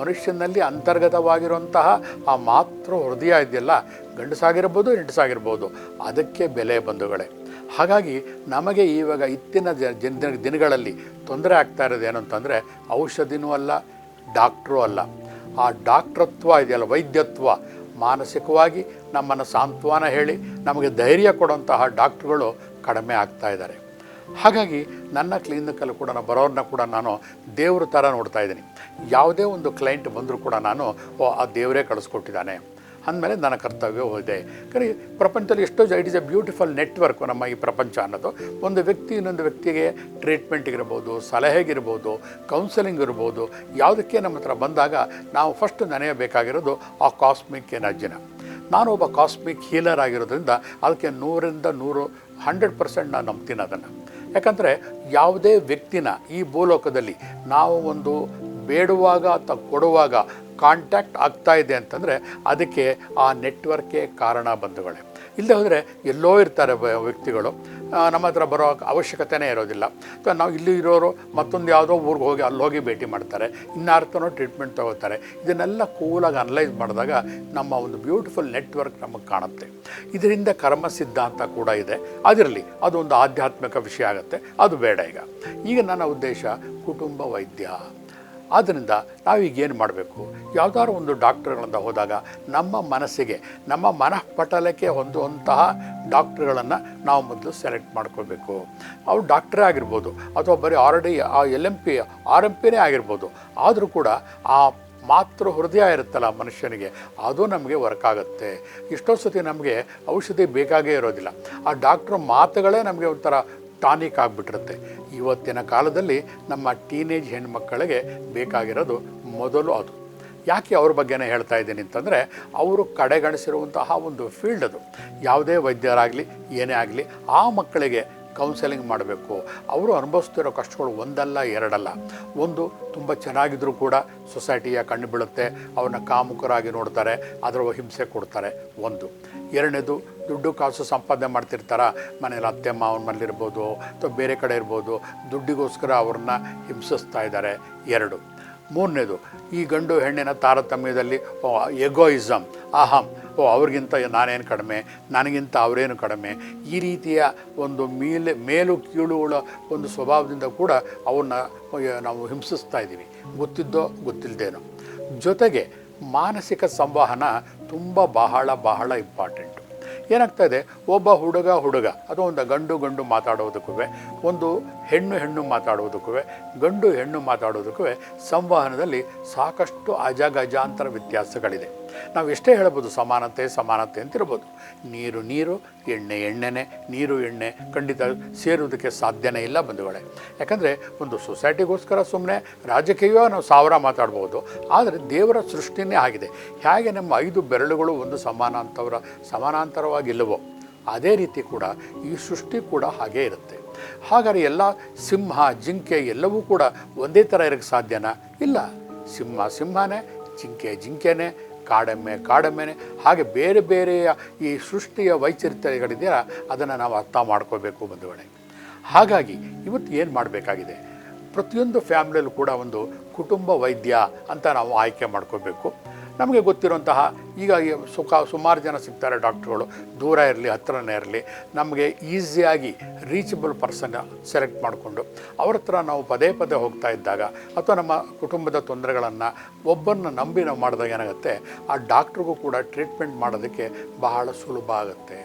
Speaker 1: ಮನುಷ್ಯನಲ್ಲಿ ಅಂತರ್ಗತವಾಗಿರುವಂತಹ ಆ ಮಾತೃ ಹೃದಯ ಇದೆಯಲ್ಲ, ಗಂಡಸಾಗಿರ್ಬೋದು, ಹೆಂಡಸಾಗಿರ್ಬೋದು, ಅದಕ್ಕೆ ಬೆಲೆ ಬಂಧುಗಳೇ. ಹಾಗಾಗಿ ನಮಗೆ ಇವಾಗ ಇತ್ತಿನ ಜನ ದಿನಗಳಲ್ಲಿ ತೊಂದರೆ ಆಗ್ತಾ ಇರೋದು ಏನು ಅಂತಂದರೆ, ಔಷಧಿನೂ ಅಲ್ಲ, ಡಾಕ್ಟ್ರೂ ಅಲ್ಲ. ಆ ಡಾಕ್ಟ್ರತ್ವ ಇದೆಯಲ್ಲ, ವೈದ್ಯತ್ವ, ಮಾನಸಿಕವಾಗಿ ನಮ್ಮನ್ನು ಸಾಂತ್ವನ ಹೇಳಿ ನಮಗೆ ಧೈರ್ಯ ಕೊಡುವಂತಹ ಡಾಕ್ಟ್ರುಗಳು ಕಡಿಮೆ ಆಗ್ತಾ ಇದ್ದಾರೆ. ಹಾಗಾಗಿ ನನ್ನ ಕ್ಲಿನಿಕಲ್ಲಿ ಕೂಡ ನಾನು ಬರೋರನ್ನ ಕೂಡ ನಾನು ದೇವ್ರ ಥರ ನೋಡ್ತಾ ಇದ್ದೀನಿ. ಯಾವುದೇ ಒಂದು ಕ್ಲೈಂಟ್ ಬಂದರೂ ಕೂಡ ನಾನು, ಓ, ಆ ದೇವರೇ ಕಳಿಸ್ಕೊಟ್ಟಿದ್ದಾನೆ. ಅಂದಮೇಲೆ ನನ್ನ ಕರ್ತವ್ಯ ಹೋದೆ. ಕರೆ, ಪ್ರಪಂಚದಲ್ಲಿ ಎಷ್ಟೋ it is a beautiful network ನಮ್ಮ ಈ ಪ್ರಪಂಚ ಅನ್ನೋದು. ಒಂದು ವ್ಯಕ್ತಿ ಇನ್ನೊಂದು ವ್ಯಕ್ತಿಗೆ ಟ್ರೀಟ್ಮೆಂಟಿಗಿರ್ಬೋದು ಸಲಹೆಗಿರ್ಬೋದು ಕೌನ್ಸಲಿಂಗ್ ಇರ್ಬೋದು, ಯಾವುದಕ್ಕೆ ನಮ್ಮ ಹತ್ರ ಬಂದಾಗ ನಾವು ಫಸ್ಟ್ ನೆನೆಯಬೇಕಾಗಿರೋದು ಆ ಕಾಸ್ಮಿಕ್ ಎನರ್ಜಿನ ನಾನು ಒಬ್ಬ ಕಾಸ್ಮಿಕ್ ಹೀಲರ್ ಆಗಿರೋದ್ರಿಂದ ಅದಕ್ಕೆ ನೂರಿಂದ ನೂರು ಹಂಡ್ರೆಡ್ ಪರ್ಸೆಂಟ್ ನಾನು ನಂಬ್ತೀನಿ ಅದನ್ನು. ಯಾಕಂದರೆ ಯಾವುದೇ ವ್ಯಕ್ತಿನ ಈ ಭೂಲೋಕದಲ್ಲಿ ನಾವು ಒಂದು ಬೇಡುವಾಗ ಅಥವಾ ಕೊಡುವಾಗ ಕಾಂಟ್ಯಾಕ್ಟ್ ಆಗ್ತಾ ಇದೆ ಅಂತಂದರೆ ಅದಕ್ಕೆ ಆ ನೆಟ್ವರ್ಕೇ ಕಾರಣ ಬಂಧುಗಳೇ. ಇಲ್ಲದೆ ಹೋದರೆ ಎಲ್ಲೋ ಇರ್ತಾರೆ ವ್ಯಕ್ತಿಗಳು. ನಮ್ಮ ಹತ್ರ ಬರೋ ಅವಶ್ಯಕತೆನೇ ಇರೋದಿಲ್ಲ. ನಾವು ಇಲ್ಲಿ ಇರೋರು ಮತ್ತೊಂದು ಯಾವುದೋ ಊರಿಗೆ ಹೋಗಿ ಅಲ್ಲಿ ಹೋಗಿ ಭೇಟಿ ಮಾಡ್ತಾರೆ, ಇನ್ನಾರ್ತನೋ ಟ್ರೀಟ್ಮೆಂಟ್ ತಗೋತಾರೆ. ಇದನ್ನೆಲ್ಲ ಕೂಲಾಗಿ ಅನಲೈಸ್ ಮಾಡಿದಾಗ ನಮ್ಮ ಒಂದು ಬ್ಯೂಟಿಫುಲ್ ನೆಟ್ವರ್ಕ್ ನಮಗೆ ಕಾಣುತ್ತೆ. ಇದರಿಂದ ಕರ್ಮ ಸಿದ್ಧಾಂತ ಕೂಡ ಇದೆ. ಅದಿರಲಿ, ಅದೊಂದು ಆಧ್ಯಾತ್ಮಿಕ ವಿಷಯ ಆಗುತ್ತೆ. ಅದು ಬೇಡ ಈಗ. ಈಗ ನನ್ನ ಉದ್ದೇಶ ಕುಟುಂಬ ವೈದ್ಯ. ಆದ್ದರಿಂದ ನಾವೀಗ ಏನು ಮಾಡಬೇಕು? ಯಾವುದಾದ್ರು ಒಂದು ಡಾಕ್ಟ್ರುಗಳಿಂದ ಹೋದಾಗ ನಮ್ಮ ಮನಸ್ಸಿಗೆ, ನಮ್ಮ ಮನಃಪಟಲಕ್ಕೆ ಹೊಂದುವಂತಹ ಡಾಕ್ಟ್ರುಗಳನ್ನು ನಾವು ಮೊದಲು ಸೆಲೆಕ್ಟ್ ಮಾಡ್ಕೋಬೇಕು ಅವ್ರು ಡಾಕ್ಟ್ರೇ ಆಗಿರ್ಬೋದು ಅಥವಾ ಬರೀ ಆಲ್ರೆಡಿ ಆ L M P, R M ಪಿನೇ ಆಗಿರ್ಬೋದು. ಆದರೂ ಕೂಡ ಆ ಮಾತೃ ಹೃದಯ ಇರುತ್ತಲ್ಲ ಮನುಷ್ಯನಿಗೆ, ಅದು ನಮಗೆ ವರ್ಕ್ ಆಗುತ್ತೆ. ಎಷ್ಟೋ ಸತಿ ನಮಗೆ ಔಷಧಿ ಬೇಕಾಗೇ ಇರೋದಿಲ್ಲ. ಆ ಡಾಕ್ಟ್ರ್ ಮಾತುಗಳೇ ನಮಗೆ ಒಂಥರ ಟಾನಿಕ್ ಆಗಿಬಿಟ್ಟಿರುತ್ತೆ. ಇವತ್ತಿನ ಕಾಲದಲ್ಲಿ ನಮ್ಮ ಟೀನೇಜ್ ಹೆಣ್ಮಕ್ಕಳಿಗೆ ಬೇಕಾಗಿರೋದು ಮೊದಲು ಅದು. ಯಾಕೆ ಅವ್ರ ಬಗ್ಗೆನೇ ಹೇಳ್ತಾ ಇದ್ದೀನಿ ಅಂತಂದರೆ, ಅವರು ಕಡೆಗಣಿಸಿರುವಂತಹ ಒಂದು ಫೀಲ್ಡ್ ಅದು. ಯಾವುದೇ ವೈದ್ಯರಾಗಲಿ, ಏನೇ ಆಗಲಿ, ಆ ಮಕ್ಕಳಿಗೆ ಕೌನ್ಸೆಲಿಂಗ್ ಮಾಡಬೇಕು. ಅವರು ಅನುಭವಿಸ್ತಿರೋ ಕಷ್ಟಗಳು ಒಂದಲ್ಲ, ಎರಡಲ್ಲ. ಒಂದು, ತುಂಬ ಚೆನ್ನಾಗಿದ್ರೂ ಕೂಡ ಸೊಸೈಟಿಯ ಕಣ್ಣು ಬೀಳುತ್ತೆ, ಅವ್ರನ್ನ ಕಾಮುಕರಾಗಿ ನೋಡ್ತಾರೆ ಅದರ ಹಿಂಸೆ ಕೊಡ್ತಾರೆ. ಒಂದು. ಎರಡನೇದು, ದುಡ್ಡು ಕಾಸು ಸಂಪಾದನೆ ಮಾಡ್ತಿರ್ತಾರ. ಮನೇಲಿ ಅತ್ತೆ ಮಾವನ ಮನೇಲಿರ್ಬೋದು ಅಥವಾ ಬೇರೆ ಕಡೆ ಇರ್ಬೋದು, ದುಡ್ಡಿಗೋಸ್ಕರ ಅವ್ರನ್ನ ಹಿಂಸಿಸ್ತಾ ಇದ್ದಾರೆ. ಎರಡು. ಮೂರನೇದು, ಈ ಗಂಡು ಹೆಣ್ಣಿನ ತಾರತಮ್ಯದಲ್ಲಿ ಎಗೋಯಿಸಮ್ ಅಹಂ, ಓ, ಅವ್ರಿಗಿಂತ ನಾನೇನು ಕಡಿಮೆ, ನನಗಿಂತ ಅವರೇನು ಕಡಿಮೆ, ಈ ರೀತಿಯ ಒಂದು ಮೇಲೆ, ಮೇಲು ಕೀಳುಗಳ ಒಂದು ಸ್ವಭಾವದಿಂದ ಕೂಡ ಅವನ್ನ ನಾವು ಹಿಂಸಿಸ್ತಾ ಇದ್ದೀವಿ. ಗೊತ್ತಿದ್ದೋ ಗೊತ್ತಿಲ್ಲದೇನೋ ಜೊತೆಗೆ ಮಾನಸಿಕ ಸಂವಹನ ತುಂಬ ಬಹಳ ಬಹಳ ಇಂಪಾರ್ಟೆಂಟು ಏನಾಗ್ತಾ ಇದೆ ಒಬ್ಬ ಹುಡುಗ ಹುಡುಗ, ಅದು ಒಂದು ಗಂಡು ಗಂಡು ಮಾತಾಡೋದಕ್ಕೂ ಒಂದು ಹೆಣ್ಣು ಹೆಣ್ಣು ಮಾತಾಡೋದಕ್ಕೂ ಗಂಡು ಹೆಣ್ಣು ಮಾತಾಡೋದಕ್ಕೂ ಸಂವಹನದಲ್ಲಿ ಸಾಕಷ್ಟು ಅಜಗಜಾಂತರ ವ್ಯತ್ಯಾಸಗಳಿದೆ. ನಾವು ಎಷ್ಟೇ ಹೇಳ್ಬೋದು ಸಮಾನತೆ ಸಮಾನತೆ ಅಂತಿರ್ಬೋದು. ನೀರು ನೀರು, ಎಣ್ಣೆ, ಎಣ್ಣೆನೆ, ನೀರು, ಎಣ್ಣೆ ಖಂಡಿತ ಸೇರುವುದಕ್ಕೆ ಸಾಧ್ಯನೇ ಇಲ್ಲ ಬಂಧುಗಳೇ. ಯಾಕಂದರೆ ಒಂದು ಸೊಸೈಟಿಗೋಸ್ಕರ ಸುಮ್ಮನೆ ರಾಜಕೀಯ ನಾವು ಸಾವಿರ ಮಾತಾಡ್ಬೋದು. ಆದರೆ ದೇವರ ಸೃಷ್ಟಿನೇ ಆಗಿದೆ. ಹೇಗೆ ನಮ್ಮ ಐದು ಬೆರಳುಗಳು ಒಂದು ಸಮಾನಾಂತರ, ಸಮಾನಾಂತರವಾಗಿಲ್ಲವೋ, ಅದೇ ರೀತಿ ಕೂಡ ಈ ಸೃಷ್ಟಿ ಕೂಡ ಹಾಗೇ ಇರುತ್ತೆ. ಹಾಗಾದರೆ ಎಲ್ಲ ಸಿಂಹ, ಜಿಂಕೆ ಎಲ್ಲವೂ ಕೂಡ ಒಂದೇ ಥರ ಇರೋಕ್ಕೆ ಸಾಧ್ಯನಾ? ಇಲ್ಲ. ಸಿಂಹ ಸಿಂಹನೇ, ಜಿಂಕೆ ಜಿಂಕೆನೇ ಕಾಡೆಮ್ಮೆ, ಕಾಡೆಮ್ಮೆನೆ, ಹಾಗೆ ಬೇರೆ ಬೇರೆಯ ಈ ಸೃಷ್ಟಿಯ ವೈಚಿತ್ರ್ಯಗಳಿದೆಯಲ್ಲ, ಅದನ್ನು ನಾವು ಅರ್ಥ ಮಾಡ್ಕೋಬೇಕು ಬಂಧುಗಳೇ. ಹಾಗಾಗಿ ಇವತ್ತು ಏನು ಮಾಡಬೇಕಾಗಿದೆ? ಪ್ರತಿಯೊಂದು ಫ್ಯಾಮಿಲಿಯಲ್ಲೂ ಕೂಡ ಒಂದು ಕುಟುಂಬ ವೈದ್ಯ ಅಂತ ನಾವು ಆಯ್ಕೆ ಮಾಡ್ಕೋಬೇಕು ನಮಗೆ ಗೊತ್ತಿರುವಂತಹ ಈಗ ಸುಖ ಸುಮಾರು ಜನ ಸಿಗ್ತಾರೆ ಡಾಕ್ಟ್ರುಗಳು. ದೂರ ಇರಲಿ, ಹತ್ರನೇ ಇರಲಿ. ನಮಗೆ ಈಸಿಯಾಗಿ ರೀಚಬಲ್ ಪರ್ಸನ್ ಸೆಲೆಕ್ಟ್ ಮಾಡಿಕೊಂಡು ಅವ್ರ ಹತ್ರ ನಾವು ಪದೇ ಪದೇ ಹೋಗ್ತಾ ಇದ್ದಾಗ ಅಥವಾ ನಮ್ಮ ಕುಟುಂಬದ ತೊಂದರೆಗಳನ್ನು ಒಬ್ಬರನ್ನ ನಂಬಿ ನಾವು ಮಾಡಿದಾಗ ಏನಾಗುತ್ತೆ, ಆ ಡಾಕ್ಟ್ರಿಗೂ ಕೂಡ ಟ್ರೀಟ್ಮೆಂಟ್ ಮಾಡೋದಕ್ಕೆ ಬಹಳ ಸುಲಭ ಆಗುತ್ತೆ.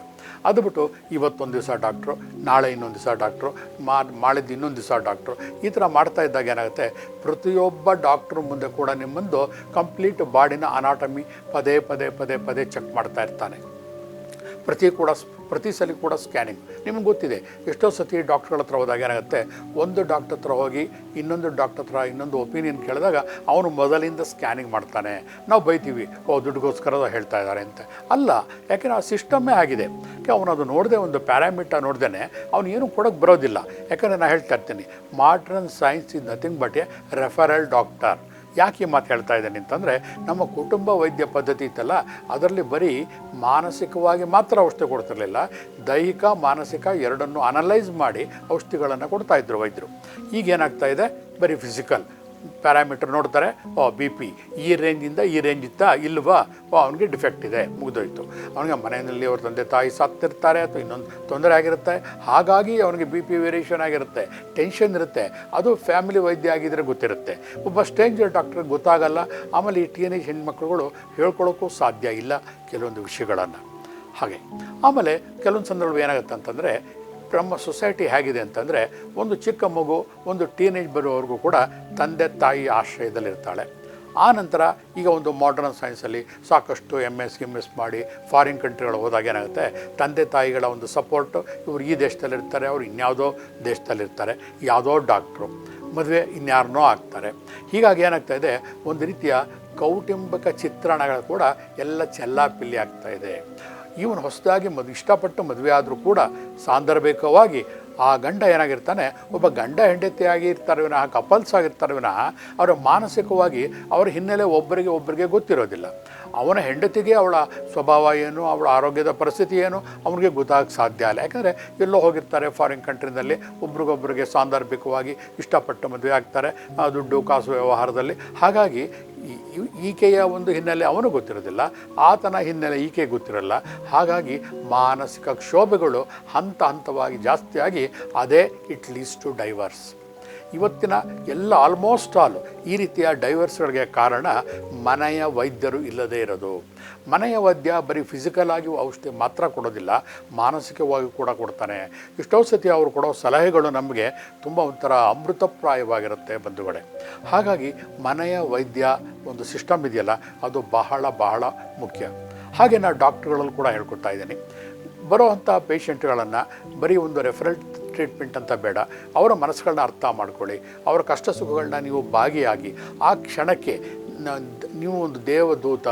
Speaker 1: ಅದು ಬಿಟ್ಟು ಇವತ್ತೊಂದು ದಿವಸ ಡಾಕ್ಟ್ರು, ನಾಳೆ ಇನ್ನೊಂದು ದಿವಸ ಡಾಕ್ಟ್ರು, ಮಾ ಮಾಡಿದ್ದು ಇನ್ನೊಂದು ದಿವಸ ಡಾಕ್ಟ್ರು. ಈ ಥರ ಮಾಡ್ತಾ ಇದ್ದಾಗ ಏನಾಗುತ್ತೆ? ಪ್ರತಿಯೊಬ್ಬ ಡಾಕ್ಟ್ರು ಮುಂದೆ ಕೂಡ ನಿಮ್ಮಂದು ಕಂಪ್ಲೀಟ್ ಬಾಡಿನ ಅನಾಟಮಿ ಪದೇ ಪದೇ ಪದೇ ಪದೇ ಚೆಕ್ ಮಾಡ್ತಾ ಇರ್ತಾನೆ. ಪ್ರತಿ ಕೂಡ ಪ್ರತಿ ಸಲ ಕೂಡ ಸ್ಕ್ಯಾನಿಂಗ್. ನಿಮ್ಗೆ ಗೊತ್ತಿದೆ, ಎಷ್ಟೋ ಸತಿ ಡಾಕ್ಟ್ರ್ಗಳ ಹತ್ರ ಹೋದಾಗ ಏನಾಗುತ್ತೆ? ಒಂದು ಡಾಕ್ಟರ್ ಹತ್ರ ಹೋಗಿ ಇನ್ನೊಂದು ಡಾಕ್ಟರ್ ಹತ್ರ ಇನ್ನೊಂದು ಒಪಿನಿಯನ್ ಕೇಳಿದಾಗ ಅವನು ಮೊದಲಿಂದ ಸ್ಕ್ಯಾನಿಂಗ್ ಮಾಡ್ತಾನೆ. ನಾವು ಬೈತೀವಿ, ಓ ದುಡ್ಡುಗೋಸ್ಕರ ಹೇಳ್ತಾ ಇದ್ದಾರೆ ಅಂತ. ಅಲ್ಲ, ಯಾಕೆಂದರೆ ಆ ಸಿಸ್ಟಮ್ಮೇ ಆಗಿದೆ. ಯಾಕೆ ಅವನು ಅದು ನೋಡದೆ ಒಂದು ಪ್ಯಾರಾಮೀಟರ್ ನೋಡ್ದೇ ಅವನು ಏನು ಕೊಡೋಕ್ಕೆ ಬರೋದಿಲ್ಲ. ಯಾಕಂದರೆ ನಾನು ಹೇಳ್ತಾ ಇರ್ತೀನಿ modern science is nothing but a referral doctor ಯಾಕೆ ಈ ಮಾತು ಹೇಳ್ತಾ ಇದ್ದೇನೆ ಅಂತಂದರೆ, ನಮ್ಮ ಕುಟುಂಬ ವೈದ್ಯ ಪದ್ಧತಿ ಇತ್ತಲ್ಲ, ಅದರಲ್ಲಿ ಬರೀ ಮಾನಸಿಕವಾಗಿ ಮಾತ್ರ ಔಷಧಿ ಕೊಡ್ತಿರಲಿಲ್ಲ, ದೈಹಿಕ, ಮಾನಸಿಕ ಎರಡನ್ನು ಅನಲೈಸ್ ಮಾಡಿ ಔಷಧಿಗಳನ್ನು ಕೊಡ್ತಾಯಿದ್ರು ವೈದ್ಯರು. ಈಗ ಏನಾಗ್ತಾ ಇದೆ? ಬರೀ ಫಿಸಿಕಲ್ ಪ್ಯಾರಾಮೀಟರ್ ನೋಡ್ತಾರೆ, ಓ, ಬಿ ಪಿ, ಈ ರೇಂಜಿಂದ ಈ ರೇಂಜ್ ಇತ್ತಾ, ಇಲ್ವಾ? ಓ, ಅವನಿಗೆ ಡಿಫೆಕ್ಟ್ ಇದೆ, ಮುಗಿದೋಯ್ತು. ಅವನಿಗೆ ಮನೆಯಲ್ಲಿ ಅವ್ರ ತಂದೆ ತಾಯಿ ಸತ್ತಿರ್ತಾರೆ ಅಥವಾ ಇನ್ನೊಂದು ತೊಂದರೆ ಆಗಿರುತ್ತೆ. ಹಾಗಾಗಿ ಅವನಿಗೆ ಬಿ ಪಿ ವೇರಿಯೇಷನ್ ಆಗಿರುತ್ತೆ, ಟೆನ್ಷನ್ ಇರುತ್ತೆ. ಅದು ಫ್ಯಾಮಿಲಿ ವೈದ್ಯ ಆಗಿದ್ರೆ ಗೊತ್ತಿರುತ್ತೆ. ಒಬ್ಬ ಸ್ಟ್ರೇಂಜರ್ ಡಾಕ್ಟ್ರಿಗೆ ಗೊತ್ತಾಗಲ್ಲ. ಆಮೇಲೆ ಈ ಟೀನೇಜ್ ಹೆಣ್ಮಕ್ಳುಗಳು ಹೇಳ್ಕೊಳ್ಳೋಕ್ಕೂ ಸಾಧ್ಯ ಇಲ್ಲ, ಕೆಲವೊಂದು ವಿಷಯಗಳನ್ನು. ಹಾಗೆ. ಆಮೇಲೆ ಕೆಲವೊಂದು ಸಂದರ್ಭ ಏನಾಗುತ್ತೆ ಅಂತಂದರೆ ನಮ್ಮ ಸೊಸೈಟಿ ಹೇಗಿದೆ ಅಂತಂದರೆ ಒಂದು ಚಿಕ್ಕ ಮಗು, ಒಂದು ಟೀನೇಜ್ ಬರುವವರೆಗೂ ಕೂಡ ತಂದೆ ತಾಯಿ ಆಶ್ರಯದಲ್ಲಿರ್ತಾಳೆ. ಆ ನಂತರ ಈಗ ಒಂದು ಮಾಡರ್ನ್ ಸೈನ್ಸಲ್ಲಿ ಸಾಕಷ್ಟು ಎಂ ಎಸ್ ಎಂ ಎಸ್ ಮಾಡಿ ಫಾರಿನ್ ಕಂಟ್ರಿಗಳು ಹೋದಾಗ ಏನಾಗುತ್ತೆ? ತಂದೆ ತಾಯಿಗಳ ಒಂದು ಸಪೋರ್ಟು ಇವರು ಈ ದೇಶದಲ್ಲಿರ್ತಾರೆ, ಅವ್ರು ಇನ್ಯಾವುದೋ ದೇಶದಲ್ಲಿರ್ತಾರೆ, ಯಾವುದೋ ಡಾಕ್ಟ್ರು ಮದುವೆ ಇನ್ಯಾರನ್ನೋ ಆಗ್ತಾರೆ. ಹೀಗಾಗಿ ಏನಾಗ್ತಾ ಇದೆ? ಒಂದು ರೀತಿಯ ಕೌಟುಂಬಿಕ ಚಿತ್ರಣಗಳು ಕೂಡ ಎಲ್ಲ ಚೆಲ್ಲಾಪಿಲ್ಲಿ ಆಗ್ತಾ ಇದೆ. ಇವನು ಹೊಸದಾಗಿ ಮದ್, ಇಷ್ಟಪಟ್ಟು ಮದುವೆ ಆದರೂ ಕೂಡ ಸಾಂದರ್ಭಿಕವಾಗಿ ಆ ಗಂಡ ಏನಾಗಿರ್ತಾನೆ, ಒಬ್ಬ ಗಂಡ ಹೆಂಡತಿಯಾಗಿ ಇರ್ತಾರೆ ವಿನಃ ಕಪಲ್ಸ್ ಆಗಿರ್ತಾರೆ ವಿನಃ, ಅವರ ಮಾನಸಿಕವಾಗಿ ಅವರ ಹಿನ್ನೆಲೆ ಒಬ್ಬರಿಗೆ ಒಬ್ಬರಿಗೆ ಗೊತ್ತಿರೋದಿಲ್ಲ. ಅವನ ಹೆಂಡತಿಗೆ ಅವಳ ಸ್ವಭಾವ ಏನು, ಅವಳ ಆರೋಗ್ಯದ ಪರಿಸ್ಥಿತಿ ಏನು, ಅವನಿಗೆ ಗೊತ್ತಾಗಕ್ಕೆ ಸಾಧ್ಯ ಇಲ್ಲ. ಯಾಕಂದರೆ ಎಲ್ಲೋ ಹೋಗಿರ್ತಾರೆ ಫಾರಿನ್ ಕಂಟ್ರಿನಲ್ಲಿ ಒಬ್ರಿಗೊಬ್ಬರಿಗೆ ಸಾಂದರ್ಭಿಕವಾಗಿ ಇಷ್ಟಪಟ್ಟು ಮದುವೆ ಆಗ್ತಾರೆ ದುಡ್ಡು, ಕಾಸು ವ್ಯವಹಾರದಲ್ಲಿ. ಹಾಗಾಗಿ ಈಕೆಯ ಒಂದು ಹಿನ್ನೆಲೆ ಅವನು ಗೊತ್ತಿರೋದಿಲ್ಲ, ಆತನ ಹಿನ್ನೆಲೆ ಈಕೆ ಗೊತ್ತಿರಲ್ಲ. ಹಾಗಾಗಿ ಮಾನಸಿಕ ಕ್ಷೋಭೆಗಳು ಹಂತ ಹಂತವಾಗಿ ಜಾಸ್ತಿಯಾಗಿ ಅದೇ ಇಟ್ ಲೀಸ್ ಟು ಡೈವರ್ಸ್ ಇವತ್ತಿನ ಎಲ್ಲ ಆಲ್ಮೋಸ್ಟ್ ಆಲ್ ಈ ರೀತಿಯ ಡೈವರ್ಸ್ಗಳಿಗೆ ಕಾರಣ ಮನೆಯ ವೈದ್ಯರು ಇಲ್ಲದೇ ಇರೋದು. ಮನೆಯ ವೈದ್ಯ ಬರೀ ಫಿಸಿಕಲ್ ಆಗಿ ಔಷಧಿ ಮಾತ್ರ ಕೊಡೋದಿಲ್ಲ, ಮಾನಸಿಕವಾಗಿ ಕೂಡ ಕೊಡ್ತಾನೆ. ಎಷ್ಟೋ ಸತಿ ಅವರು ಕೊಡೋ ಸಲಹೆಗಳು ನಮಗೆ ತುಂಬ ಒಂಥರ ಅಮೃತಪ್ರಾಯವಾಗಿರುತ್ತೆ ಬಂಧುಗಳೇ. ಹಾಗಾಗಿ ಮನೆಯ ವೈದ್ಯ ಒಂದು ಸಿಸ್ಟಮ್ ಇದೆಯಲ್ಲ, ಅದು ಬಹಳ ಬಹಳ ಮುಖ್ಯ. ಹಾಗೆ ನಾನು ಡಾಕ್ಟ್ರುಗಳಲ್ಲೂ ಕೂಡ ಹೇಳ್ಕೊಡ್ತಾ ಇದ್ದೀನಿ. ಬರೋವಂಥ ಪೇಷಂಟ್ಗಳನ್ನು ಬರೀ ಒಂದು ರೆಫರಲ್ ಟ್ರೀಟ್ಮೆಂಟ್ ಅಂತ ಬೇಡ. ಅವರ ಮನಸ್ಸುಗಳನ್ನ ಅರ್ಥ ಮಾಡ್ಕೊಳ್ಳಿ. ಅವರ ಕಷ್ಟ ಸುಖಗಳನ್ನ ನೀವು ಭಾಗಿಯಾಗಿ ಆ ಕ್ಷಣಕ್ಕೆ ನೀವು ಒಂದು ದೇವದೂತ,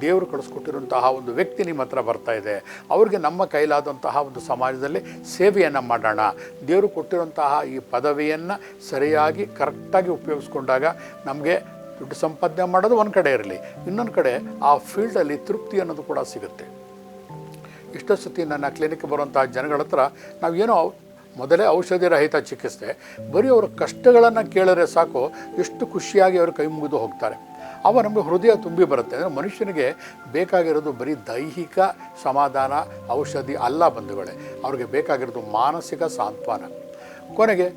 Speaker 1: ದೇವರು ಕಳಿಸ್ಕೊಟ್ಟಿರುವಂತಹ ಒಂದು ವ್ಯಕ್ತಿ ನಿಮ್ಮ ಹತ್ರ ಬರ್ತಾ ಇದೆ. ಅವ್ರಿಗೆ ನಮ್ಮ ಕೈಲಾದಂತಹ ಒಂದು ಸಮಾಜದಲ್ಲಿ ಸೇವೆಯನ್ನು ಮಾಡೋಣ. ದೇವರು ಕೊಟ್ಟಿರುವಂತಹ ಈ ಪದವಿಯನ್ನು ಸರಿಯಾಗಿ, ಕರೆಕ್ಟಾಗಿ ಉಪಯೋಗಿಸ್ಕೊಂಡಾಗ ನಮಗೆ ದುಡ್ಡು ಸಂಪಾದನೆ ಮಾಡೋದು ಒಂದು ಕಡೆ ಇರಲಿ. ಇನ್ನೊಂದು ಕಡೆ ಆ ಫೀಲ್ಡಲ್ಲಿ ತೃಪ್ತಿ ಅನ್ನೋದು ಕೂಡ ಸಿಗುತ್ತೆ. ಎಷ್ಟೋ ಸತಿ ನನ್ನ ಕ್ಲಿನಿಕ್ ಬರುವಂತಹ ಜನಗಳ ಹತ್ರ ನಾವೇನೋ ಮೊದಲೇ ಔಷಧಿ ರಹಿತ ಚಿಕಿತ್ಸೆ. ಬರೀ ಅವರ ಕಷ್ಟಗಳನ್ನು ಕೇಳಿದ್ರೆ ಸಾಕು, ಎಷ್ಟು ಖುಷಿಯಾಗಿ ಅವರು ಕೈ ಮುಗಿದು ಹೋಗ್ತಾರೆ. ಅವ ನಮಗೆ ಹೃದಯ ತುಂಬಿ ಬರುತ್ತೆ. ಅಂದರೆ ಮನುಷ್ಯನಿಗೆ ಬೇಕಾಗಿರೋದು ಬರೀ ದೈಹಿಕ ಸಮಾಧಾನ, ಔಷಧಿ ಅಲ್ಲ ಬಂಧುಗಳೇ. ಅವ್ರಿಗೆ ಬೇಕಾಗಿರೋದು ಮಾನಸಿಕ ಸಾಂತ್ವನ. ಕೊನೆಗೆ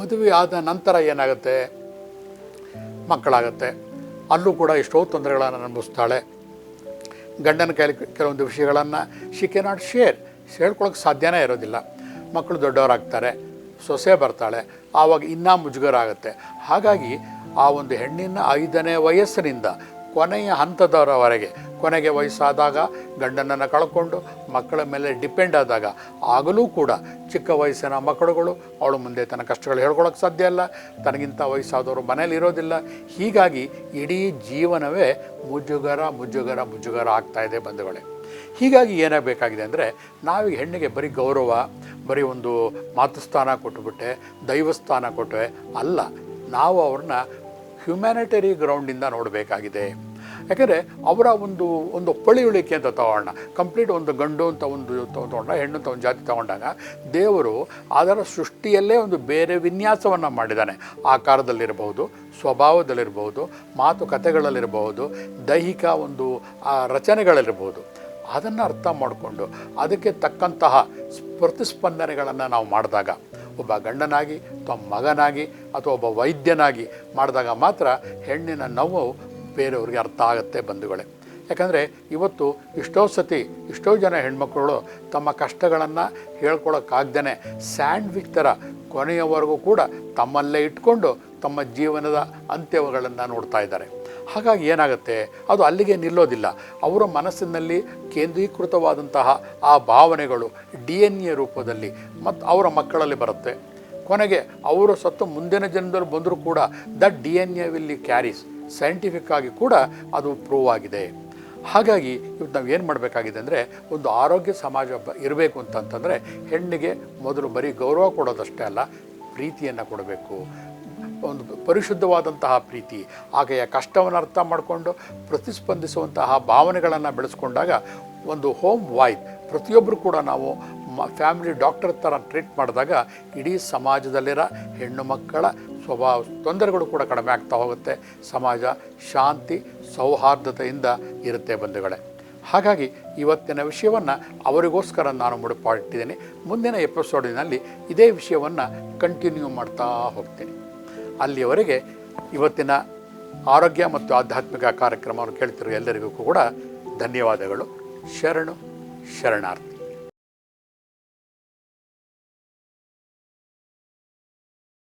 Speaker 1: ಮದುವೆ ಆದ ನಂತರ ಏನಾಗುತ್ತೆ? ಮಕ್ಕಳಾಗತ್ತೆ. ಅಲ್ಲೂ ಕೂಡ ಎಷ್ಟೋ ತೊಂದರೆಗಳನ್ನು ಅನುಭವಿಸ್ತಾಳೆ. ಗಂಡನ ಕೈಲಿ ಕೆಲವೊಂದು ವಿಷಯಗಳನ್ನು ಶಿ ಕೆ ನಾಟ್ ಶೇರ್ ಹೇಳ್ಕೊಳಕ್ಕೆ ಸಾಧ್ಯನೇ ಇರೋದಿಲ್ಲ. ಮಕ್ಕಳು ದೊಡ್ಡವರಾಗ್ತಾರೆ, ಸೊಸೆ ಬರ್ತಾಳೆ, ಆವಾಗ ಇನ್ನೂ ಮುಜುಗರ ಆಗುತ್ತೆ ಹಾಗಾಗಿ ಆ ಒಂದು ಹೆಣ್ಣಿನ ಐದನೇ ವಯಸ್ಸಿನಿಂದ ಕೊನೆಯ ಹಂತದವರವರೆಗೆ ಕೊನೆಗೆ ವಯಸ್ಸಾದಾಗ ಗಂಡನನ್ನು ಕಳ್ಕೊಂಡು ಮಕ್ಕಳ ಮೇಲೆ ಡಿಪೆಂಡ್ ಆದಾಗ ಆಗಲೂ ಕೂಡ ಚಿಕ್ಕ ವಯಸ್ಸಿನ ಮಕ್ಕಳುಗಳು ಅವಳು ಮುಂದೆ ತನ್ನ ಕಷ್ಟಗಳು ಹೇಳ್ಕೊಳಕ್ಕೆ ಸಾಧ್ಯ ಇಲ್ಲ, ತನಗಿಂತ ವಯಸ್ಸಾದವರು ಮನೇಲಿ ಇರೋದಿಲ್ಲ. ಹೀಗಾಗಿ ಇಡೀ ಜೀವನವೇ ಮುಜುಗರ ಮುಜುಗರ ಮುಜುಗರ ಆಗ್ತಾಯಿದೆ ಬಂಧುಗಳೇ. ಹೀಗಾಗಿ ಏನಾಗಬೇಕಾಗಿದೆ ಅಂದರೆ ನಾವೀಗ ಹೆಣ್ಣಿಗೆ ಬರೀ ಗೌರವ, ಬರೀ ಒಂದು ಮಾತೃಸ್ಥಾನ ಕೊಟ್ಟುಬಿಟ್ಟೆ ದೈವಸ್ಥಾನ ಕೊಟ್ಟೆ ಅಲ್ಲ, ನಾವು ಅವ್ರನ್ನ ಹ್ಯುಮ್ಯಾನಿಟರಿ ಗ್ರೌಂಡಿಂದ ನೋಡಬೇಕಾಗಿದೆ. ಯಾಕೆಂದರೆ ಅವರ ಒಂದು ಒಂದು ಪಳಿಯುಳಿಕೆ ಅಂತ ತಗೊಂಡ ಕಂಪ್ಲೀಟ್ ಒಂದು ಗಂಡು ಅಂತ ಒಂದು ತಗೊಂಡ, ಹೆಣ್ಣು ಅಂತ ಒಂದು ಜಾತಿ ತಗೊಂಡಾಗ ದೇವರು ಅದರ ಸೃಷ್ಟಿಯಲ್ಲೇ ಒಂದು ಬೇರೆ ವಿನ್ಯಾಸವನ್ನು ಮಾಡಿದ್ದಾನೆ. ಆಕಾರದಲ್ಲಿರಬಹುದು ಸ್ವಭಾವದಲ್ಲಿರಬಹುದು, ಮಾತುಕತೆಗಳಲ್ಲಿರಬಹುದು, ದೈಹಿಕ ಒಂದು ರಚನೆಗಳಲ್ಲಿರಬಹುದು. ಅದನ್ನು ಅರ್ಥ ಮಾಡಿಕೊಂಡು ಅದಕ್ಕೆ ತಕ್ಕಂತಹ ಪ್ರತಿಸ್ಪಂದನೆಗಳನ್ನು ನಾವು ಮಾಡಿದಾಗ ಒಬ್ಬ ಗಂಡನಾಗಿ ಅಥವಾ ಮಗನಾಗಿ ಅಥವಾ ಒಬ್ಬ ವೈದ್ಯನಾಗಿ ಮಾಡಿದಾಗ ಮಾತ್ರ ಹೆಣ್ಣಿನ ನೋವು ಬೇರೆಯವ್ರಿಗೆ ಅರ್ಥ ಆಗುತ್ತೆ ಬಂಧುಗಳೇ. ಯಾಕಂದರೆ ಇವತ್ತು ಎಷ್ಟೋ ಸತಿ ಎಷ್ಟೋ ಜನ ಹೆಣ್ಮಕ್ಳು ತಮ್ಮ ಕಷ್ಟಗಳನ್ನು ಹೇಳ್ಕೊಳಕ್ಕಾಗ್ದೇ ಸ್ಯಾಂಡ್ವಿಚ್ ಥರ ಕೊನೆಯವರೆಗೂ ಕೂಡ ತಮ್ಮಲ್ಲೇ ಇಟ್ಕೊಂಡು ತಮ್ಮ ಜೀವನದ ಅಂತ್ಯವಗಳನ್ನು ನೋಡ್ತಾ ಇದ್ದಾರೆ. ಹಾಗಾಗಿ ಏನಾಗುತ್ತೆ? ಅದು ಅಲ್ಲಿಗೆ ನಿಲ್ಲೋದಿಲ್ಲ. ಅವರ ಮನಸ್ಸಿನಲ್ಲಿ ಕೇಂದ್ರೀಕೃತವಾದಂತಹ ಆ ಭಾವನೆಗಳು ಡಿ ಎನ್ ಎ ರೂಪದಲ್ಲಿ ಮತ್ತು ಅವರ ಮಕ್ಕಳಲ್ಲಿ ಬರುತ್ತೆ. ಕೊನೆಗೆ ಅವರು ಸತ್ತು ಮುಂದಿನ ಜನದಲ್ಲಿ ಬಂದರೂ ಕೂಡ that D N A will carries. Scientific ಆಗಿ ಕೂಡ ಅದು ಪ್ರೂವ್ ಆಗಿದೆ. ಹಾಗಾಗಿ ಇವತ್ತು ನಾವು ಏನು ಮಾಡಬೇಕಾಗಿದೆ ಅಂದರೆ ಒಂದು ಆರೋಗ್ಯ ಸಮಾಜ ಇರಬೇಕು ಅಂತಂತಂದರೆ ಹೆಣ್ಣಿಗೆ ಮೊದಲು ಬರೀ ಗೌರವ ಕೊಡೋದಷ್ಟೇ ಅಲ್ಲ, ಪ್ರೀತಿಯನ್ನು ಕೊಡಬೇಕು. ಒಂದು ಪರಿಶುದ್ಧವಾದಂತಹ ಪ್ರೀತಿ. ಆಕೆಯ ಕಷ್ಟವನ್ನು ಅರ್ಥ ಮಾಡಿಕೊಂಡು ಪ್ರತಿಸ್ಪಂದಿಸುವಂತಹ ಭಾವನೆಗಳನ್ನು ಬೆಳೆಸ್ಕೊಂಡಾಗ ಒಂದು ಹೋಮ್ ವೈಫ್. ಪ್ರತಿಯೊಬ್ಬರು ಕೂಡ ನಾವು ಮ, ಫ್ಯಾಮಿಲಿ ಡಾಕ್ಟರ್ ಥರ ಟ್ರೀಟ್ ಮಾಡಿದಾಗ ಇಡೀ ಸಮಾಜದಲ್ಲಿರೋ ಹೆಣ್ಣು ಮಕ್ಕಳ ಸ್ವಭಾವ ತೊಂದರೆಗಳು ಕೂಡ ಕಡಿಮೆ ಆಗ್ತಾ ಹೋಗುತ್ತೆ. ಸಮಾಜ ಶಾಂತಿ, ಸೌಹಾರ್ದತೆಯಿಂದ ಇರುತ್ತೆ ಬಂಧುಗಳೇ. ಹಾಗಾಗಿ ಇವತ್ತಿನ ವಿಷಯವನ್ನು ಅವರಿಗೋಸ್ಕರ ನಾನು ಮುಡುಪಾಡಿಟ್ಟಿದ್ದೀನಿ. ಮುಂದಿನ ಎಪಿಸೋಡಿನಲ್ಲಿ ಇದೇ ವಿಷಯವನ್ನು ಕಂಟಿನ್ಯೂ ಮಾಡ್ತಾ ಹೋಗ್ತೀನಿ. ಅಲ್ಲಿಯವರೆಗೆ ಇವತ್ತಿನ ಆರೋಗ್ಯ ಮತ್ತು ಆಧ್ಯಾತ್ಮಿಕ ಕಾರ್ಯಕ್ರಮವನ್ನು ಕೇಳ್ತಿರೋ ಎಲ್ಲರಿಗೂ ಕೂಡ ಧನ್ಯವಾದಗಳು. ಶರಣು ಶರಣಾರ್ಥಿ.